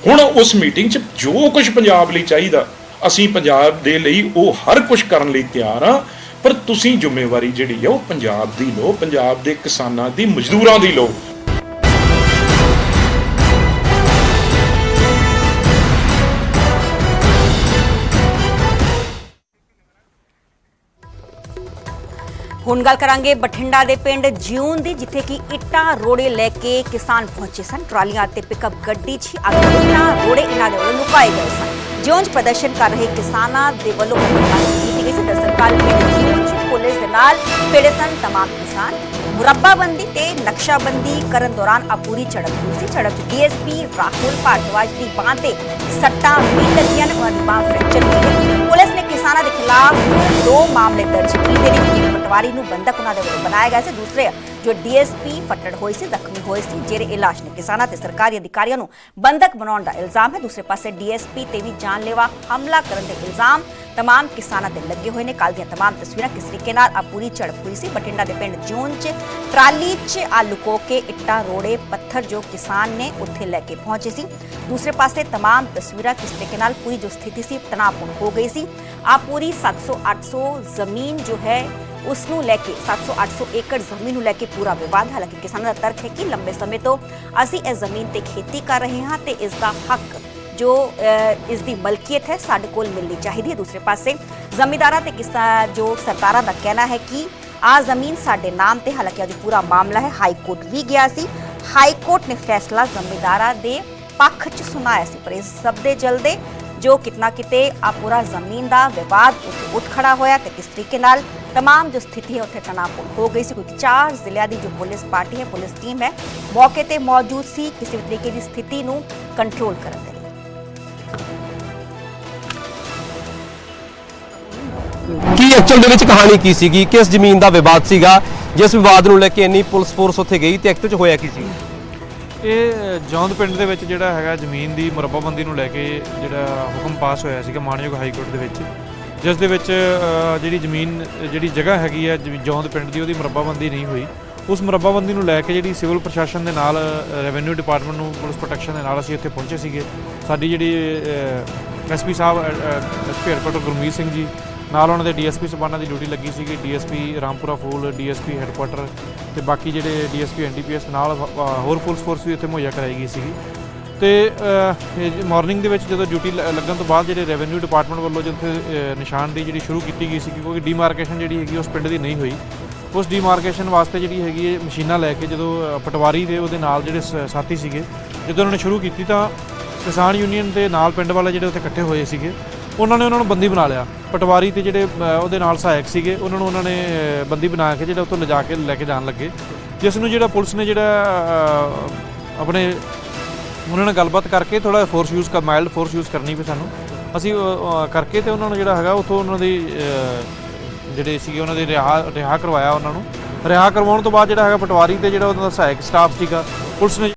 ਹੁਣ ਉਸ ਮੀਟਿੰਗ 'ਚ ਜੋ ਕੁਝ ਪੰਜਾਬ ਲਈ ਚਾਹੀਦਾ, ਅਸੀਂ ਪੰਜਾਬ ਦੇ ਲਈ ਉਹ ਹਰ ਕੁਝ ਕਰਨ ਲਈ ਤਿਆਰ ਆ, ਪਰ ਤੁਸੀਂ ਜ਼ਿੰਮੇਵਾਰੀ ਜਿਹੜੀ ਆ ਉਹ ਪੰਜਾਬ ਦੀ ਲਓ, ਪੰਜਾਬ ਦੇ ਕਿਸਾਨਾਂ ਦੀ, ਮਜ਼ਦੂਰਾਂ ਦੀ ਲਓ। ਹੁਣ ਗੱਲ ਕਰਾਂਗੇ ਬਠਿੰਡਾ ਦੇ ਪਿੰਡ ਜਿਉਨ ਦੀ, ਜਿੱਥੇ ਕਿ ਇੱਟਾਂ ਰੋੜੇ ਲੈ ਕੇ ਕਿਸਾਨ ਪਹੁੰਚੇ ਸਨ। ਟਰਾਲੀਆਂ ਤੇ ਪਿਕਅਪ ਗੱਡੀ 'ਚ ਅੱਗ ਇੱਟਾਂ ਰੋੜੇ ਇਹਨਾਂ ਦੇ ਵੱਲੋਂ ਲੁਕਾਏ ਗਏ ਸਨ। ਜਿਉਂ 'ਚ ਪ੍ਰਦਰਸ਼ਨ ਕਰ ਰਹੇ ਕਿਸਾਨਾਂ ਦੇ ਵੱਲੋਂ ਕੀਤੀ ਗਈ ਸੀ। ਦਰਅਸਲ ਪਿੰਡ ਜਿਉਂ 'ਚ ਪੁਲਿਸ ਦੇ ਨਾਲ ਭਿੜੇ ਸਨ। ਤਮਾਮ ਕਿਸਾਨ ਮੁਰੱਬਾਬੰਦੀ ਤੇ ਨਕਸ਼ਾਬੰਦੀ ਕਰਨ ਦੌਰਾਨ ਅਪੂਰੀ ਝੜਪ ਹੋਈ ਸੀ। ਝੜਪ 'ਚ ਡੀਐਸਪੀ ਰਾਹੁਲ ਭਾਰਦਵਾਜ ਦੀ ਬਾਂਹ ਤੇ ਸੱਟਾਂ ਵੀ ਲੱਗੀਆਂ ਨੇ। ਬਾਂਹ ਫ੍ਰੈਕਚਰ ਹੋ। ਗਈ ਪੁਲਿਸ ਦੇ ਖਿਲਾਫ ਦੋ ਮਾਮਲੇ ਦਰਜ ਕੀਤੇ ਨੇ ਇੱਕ ਪਟਵਾਰੀ ਨੂੰ ਬੰਦਕ ਉਹਨਾਂ ਦੇ ਵੱਲੋਂ ਬਣਾਇਆ ਗਿਆ ਸੀ। ਦੂਸਰੇ, ਜੋ ਡੀਐਸਪੀ ਫੱਟੜ ਹੋਏ ਸੀ, ਜ਼ਖਮੀ ਹੋਏ ਸੀ, ਜਿਹੜੇ ਇਲਾਜ ਨੇ ਕਿਸਾਨਾਂ ਤੇ ਸਰਕਾਰੀ ਅਧਿਕਾਰੀਆਂ ਨੂੰ ਬੰਦਕ ਬਣਾਉਣ ਦਾ ਇਲਜ਼ਾਮ ਹੈ। ਦੂਸਰੇ ਪਾਸੇ, ਡੀਐਸਪੀ ਤੇ ਵੀ ਜਾਨਲੇਵਾ ਹਮਲਾ ਕਰਨ ਦੇ ਇਲਜ਼ਾਮ ਤਮਾਮ ਕਿਸਾਨਾਂ ਤੇ ਲੱਗੇ ਹੋਏ ਨੇ। ਕੱਲ੍ਹ ਦੀਆਂ ਤਮਾਮ ਤਸਵੀਰਾਂ ਕਿਸ ਤਰੀਕੇ ਨਾਲ ਆ ਪੂਰੀ ਝੜਪ ਹੋਈ ਸੀ, ਬਠਿੰਡਾ ਦੇ ਪਿੰਡ ਜੂਨ 'ਚ, ਟਰਾਲੀ 'ਚ ਆ ਲੁਕੋ ਕੇ ਇੱਟਾਂ, ਰੋੜੇ, ਪੱਥਰ ਜੋ ਕਿਸਾਨ ਨੇ ਉੱਥੇ ਲੈ ਕੇ ਪਹੁੰਚੇ ਸੀ। ਦੂਸਰੇ ਪਾਸੇ, ਤਮਾਮ ਤਸਵੀਰਾਂ ਕਿਸ ਤਰੀਕੇ ਨਾਲ ਪੂਰੀ ਜੋ ਸਥਿਤੀ ਸੀ। ਤਣਾਅਪੂਰਨ ਹੋ ਗਈ ਸੀ ਆ ਪੂਰੀ 700 800 ਜ਼ਮੀਨ ਜੋ ਹੈ ਉਸ ਨੂੰ ਲੈ ਕੇ 700 800 ਏਕੜ ਜ਼ਮੀਨ ਨੂੰ ਲੈ ਕੇ ਪੂਰਾ ਵਿਵਾਦ। ਹਾਲਾਂਕਿ ਕਿਸਾਨਾਂ ਦਾ ਤਰਕ ਹੈ ਕਿ ਲੰਬੇ ਸਮੇਂ ਤੋਂ ਅਸੀਂ ਇਸ ਜ਼ਮੀਨ ਤੇ ਖੇਤੀ ਕਰ ਰਹੇ ਹਾਂ ਤੇ ਇਸ ਦਾ ਹੱਕ ਜੋ ਇਸ ਦੀ ਮਲਕੀਅਤ ਹੈ ਸਾਡੇ ਕੋਲ ਮਿਲਣੀ ਚਾਹੀਦੀ ਹੈ। ਦੂਸਰੇ ਪਾਸੇ ਜ਼ਮੀਂਦਾਰਾਂ ਤੇ ਕਿਸਾ ਜੋ ਸਰਕਾਰਾਂ ਦਾ ਕਹਿਣਾ ਹੈ ਕਿ ਆ ਜ਼ਮੀਨ ਸਾਡੇ ਨਾਮ ਤੇ, ਹਾਲਾਂਕਿ ਅੱਜ ਪੂਰਾ ਮਾਮਲਾ ਹੈ, ਹਾਈ ਕੋਰਟ ਵੀ ਗਿਆ ਸੀ। ਹਾਈ ਕੋਰਟ ਨੇ ਫੈਸਲਾ ਜ਼ਮੀਂਦਾਰਾਂ ਦੇ ਪੱਖ 'ਚ ਸੁਣਾਇਆ ਸੀ, ਪਰ ਇਸ ਸਭ ਦੇ ਜਲਦੇ ਜੋ ਕਿਤਨਾ ਕਿਤੇ ਆ ਪੂਰਾ ਜ਼ਮੀਨ ਦਾ ਵਿਵਾਦ ਉੱਥੇ ਉੱਠ ਖੜਾ ਹੋਇਆ ਤੇ ਕਿਸ ਤਰੀਕੇ ਨਾਲ तमाम जो स्थिति है ਉੱਥੇ ਤਣਾਅਪੂਰਨ ਹੋ ਗਈ ਸੀ ਕਿਉਂਕਿ ਚਾਰ ਜ਼ਿਲ੍ਹਿਆਂ ਦੀ ਜੋ ਪੁਲਿਸ ਪਾਰਟੀ ਹੈ ਪੁਲਿਸ ਟੀਮ ਹੈ ਮੌਕੇ ਤੇ ਮੌਜੂਦ ਸੀ ਕਿਸੇ ਵੀ ਤਰੀਕੇ ਦੀ ਸਥਿਤੀ ਨੂੰ ਕੰਟਰੋਲ ਕਰਨ ਦੇ ਲਈ ਕੀ ਐਕਚੁਅਲ ਦੇ ਵਿੱਚ ਕਹਾਣੀ ਕੀ ਸੀਗੀ ਕਿਸ ਜ਼ਮੀਨ ਦਾ ਵਿਵਾਦ ਸੀਗਾ ਜਿਸ ਵਿਵਾਦ ਨੂੰ ਲੈ ਕੇ ਇੰਨੀ ਪੁਲਿਸ ਫੋਰਸ ਉੱਥੇ ਗਈ ਤੇ ਐਕਚੁਅਲ ਚ ਹੋਇਆ ਕੀ ਸੀ ਇਹ ਜੌਂਦ ਪਿੰਡ ਦੇ ਵਿੱਚ ਜਿਹੜਾ ਹੈਗਾ ਜ਼ਮੀਨ ਦੀ ਮੁਰੱਬਾਬੰਦੀ ਨੂੰ ਲੈ ਕੇ ਜਿਹੜਾ ਹੁਕਮ ਪਾਸ ਹੋਇਆ ਸੀਗਾ ਮਾਨਯੋਗ ਹਾਈ ਕੋਰਟ ਦੇ ਵਿੱਚ, ਜਿਸ ਦੇ ਵਿੱਚ ਜਿਹੜੀ ਜ਼ਮੀਨ, ਜਿਹੜੀ ਜਗ੍ਹਾ ਹੈਗੀ ਹੈ ਜੌਂਦ ਪਿੰਡ ਦੀ ਉਹਦੀ ਮੁਰੱਬਾਬੰਦੀ ਨਹੀਂ ਹੋਈ। ਉਸ ਮੁਰੱਬਾਬੰਦੀ ਨੂੰ ਲੈ ਕੇ ਜਿਹੜੀ ਸਿਵਲ ਪ੍ਰਸ਼ਾਸਨ ਦੇ ਨਾਲ ਰੈਵਨਿਊ ਡਿਪਾਰਟਮੈਂਟ ਨੂੰ ਪੁਲਿਸ ਪ੍ਰੋਟੈਕਸ਼ਨ ਦੇ ਨਾਲ ਅਸੀਂ ਉੱਥੇ ਪਹੁੰਚੇ ਸੀਗੇ। ਸਾਡੀ ਜਿਹੜੀ ਐਸਪੀ ਸਾਹਿਬ ਐਸਪੀ ਹੈਡਕੁਆਟਰ ਗੁਰਮੀਤ ਸਿੰਘ ਜੀ ਨਾਲ ਉਹਨਾਂ ਦੇ ਡੀਐਸਪੀ ਸਬਾਨਾ ਦੀ ਡਿਊਟੀ ਲੱਗੀ ਸੀਗੀ DSP Rampura Phul DSP headquarter ਤੇ ਬਾਕੀ ਜਿਹੜੇ ਡੀਐਸਪੀ ਐਨਡੀਪੀਐਸ ਨਾਲ ਹੋਰ ਪੁਲਿਸ ਫੋਰਸ ਵੀ ਇੱਥੇ ਮੁਹੱਈਆ ਕਰਾਈ ਗਈ ਸੀਗੀ। ਤੇ ਮਾਰਨਿੰਗ ਦੇ ਵਿੱਚ ਜਦੋਂ ਡਿਊਟੀ ਲ- ਲੱਗਣ ਤੋਂ ਬਾਅਦ ਜਿਹੜੇ ਰੈਵਨਿਊ ਡਿਪਾਰਟਮੈਂਟ ਵੱਲੋਂ ਜਿੱਥੇ ਅ, ਨਿਸ਼ਾਨਦੇਹੀ ਜਿਹੜੀ ਸ਼ੁਰੂ ਕੀਤੀ ਗਈ ਸੀ ਕਿਉਂਕਿ ਡੀਮਾਰਕੇਸ਼ਨ ਜਿਹੜੀ ਹੈਗੀ ਉਸ ਪਿੰਡ ਦੀ ਨਹੀਂ ਹੋਈ। ਉਸ ਡੀਮਾਰਕੇਸ਼ਨ ਵਾਸਤੇ ਜਿਹੜੀ ਹੈਗੀ ਹੈ ਮਸ਼ੀਨਾਂ ਲੈ ਕੇ ਜਦੋਂ ਪਟਵਾਰੀ ਦੇ ਉਹਦੇ ਨਾਲ ਜਿਹੜੇ ਸ- ਸਾਥੀ ਸੀਗੇ ਜਦੋਂ ਉਹਨਾਂ ਨੇ ਸ਼ੁਰੂ ਕੀਤੀ ਤਾਂ ਕਿਸਾਨ ਯੂਨੀਅਨ ਦੇ ਨਾਲ ਪਿੰਡ ਵਾਲੇ ਜਿਹੜੇ ਉੱਥੇ ਇਕੱਠੇ ਹੋਏ ਸੀਗੇ। ਉਹਨਾਂ ਨੇ ਉਹਨਾਂ ਨੂੰ ਬੰਦੀ ਬਣਾ ਲਿਆ। ਪਟਵਾਰੀ ਤੇ ਜਿਹੜੇ ਉਹਦੇ ਨਾਲ ਸਹਾਇਕ ਸੀਗੇ, ਉਹਨਾਂ ਨੂੰ ਉਹਨਾਂ ਨੇ ਬੰਦੀ ਬਣਾ ਕੇ ਜਿਹੜਾ ਉੱਥੋਂ ਲਿਜਾ ਕੇ ਲੈ ਕੇ ਜਾਣ ਲੱਗੇ। ਜਿਸ ਨੂੰ ਜਿਹੜਾ ਪੁਲਿਸ ਨੇ ਜਿਹੜਾ ਆਪਣੇ, ਉਹਨਾਂ ਨਾਲ ਗੱਲਬਾਤ ਕਰਕੇ ਥੋੜਾ ਫੋਰਸ ਯੂਜ਼ ਕਰ ਮਾਈਲਡ ਫੋਰਸ ਯੂਜ਼ ਕਰਨੀ ਵੀ ਸਾਨੂੰ। ਅਸੀਂ ਕਰਕੇ ਤੇ ਉਹਨਾਂ ਨੂੰ ਜਿਹੜਾ ਹੈਗਾ, ਉਥੋਂ ਉਹਨਾਂ ਦੀ ਜਿਹੜੇ ਸੀਗੇ, ਉਹਨਾਂ ਦੇ ਰਿਹਾ ਰਿਹਾ ਕਰਵਾਇਆ ਉਹਨਾਂ ਨੂੰ। ਰਿਹਾ ਕਰਵਾਉਣ ਤੋਂ ਬਾਅਦ ਜਿਹੜਾ ਹੈਗਾ, ਪਟਵਾਰੀ ਤੇ ਜਿਹੜਾ ਉਹਨਾਂ ਦਾ ਸਹਾਇਕ ਸਟਾਫ ਸੀਗਾ, ਪੁਲਿਸ ਨੇ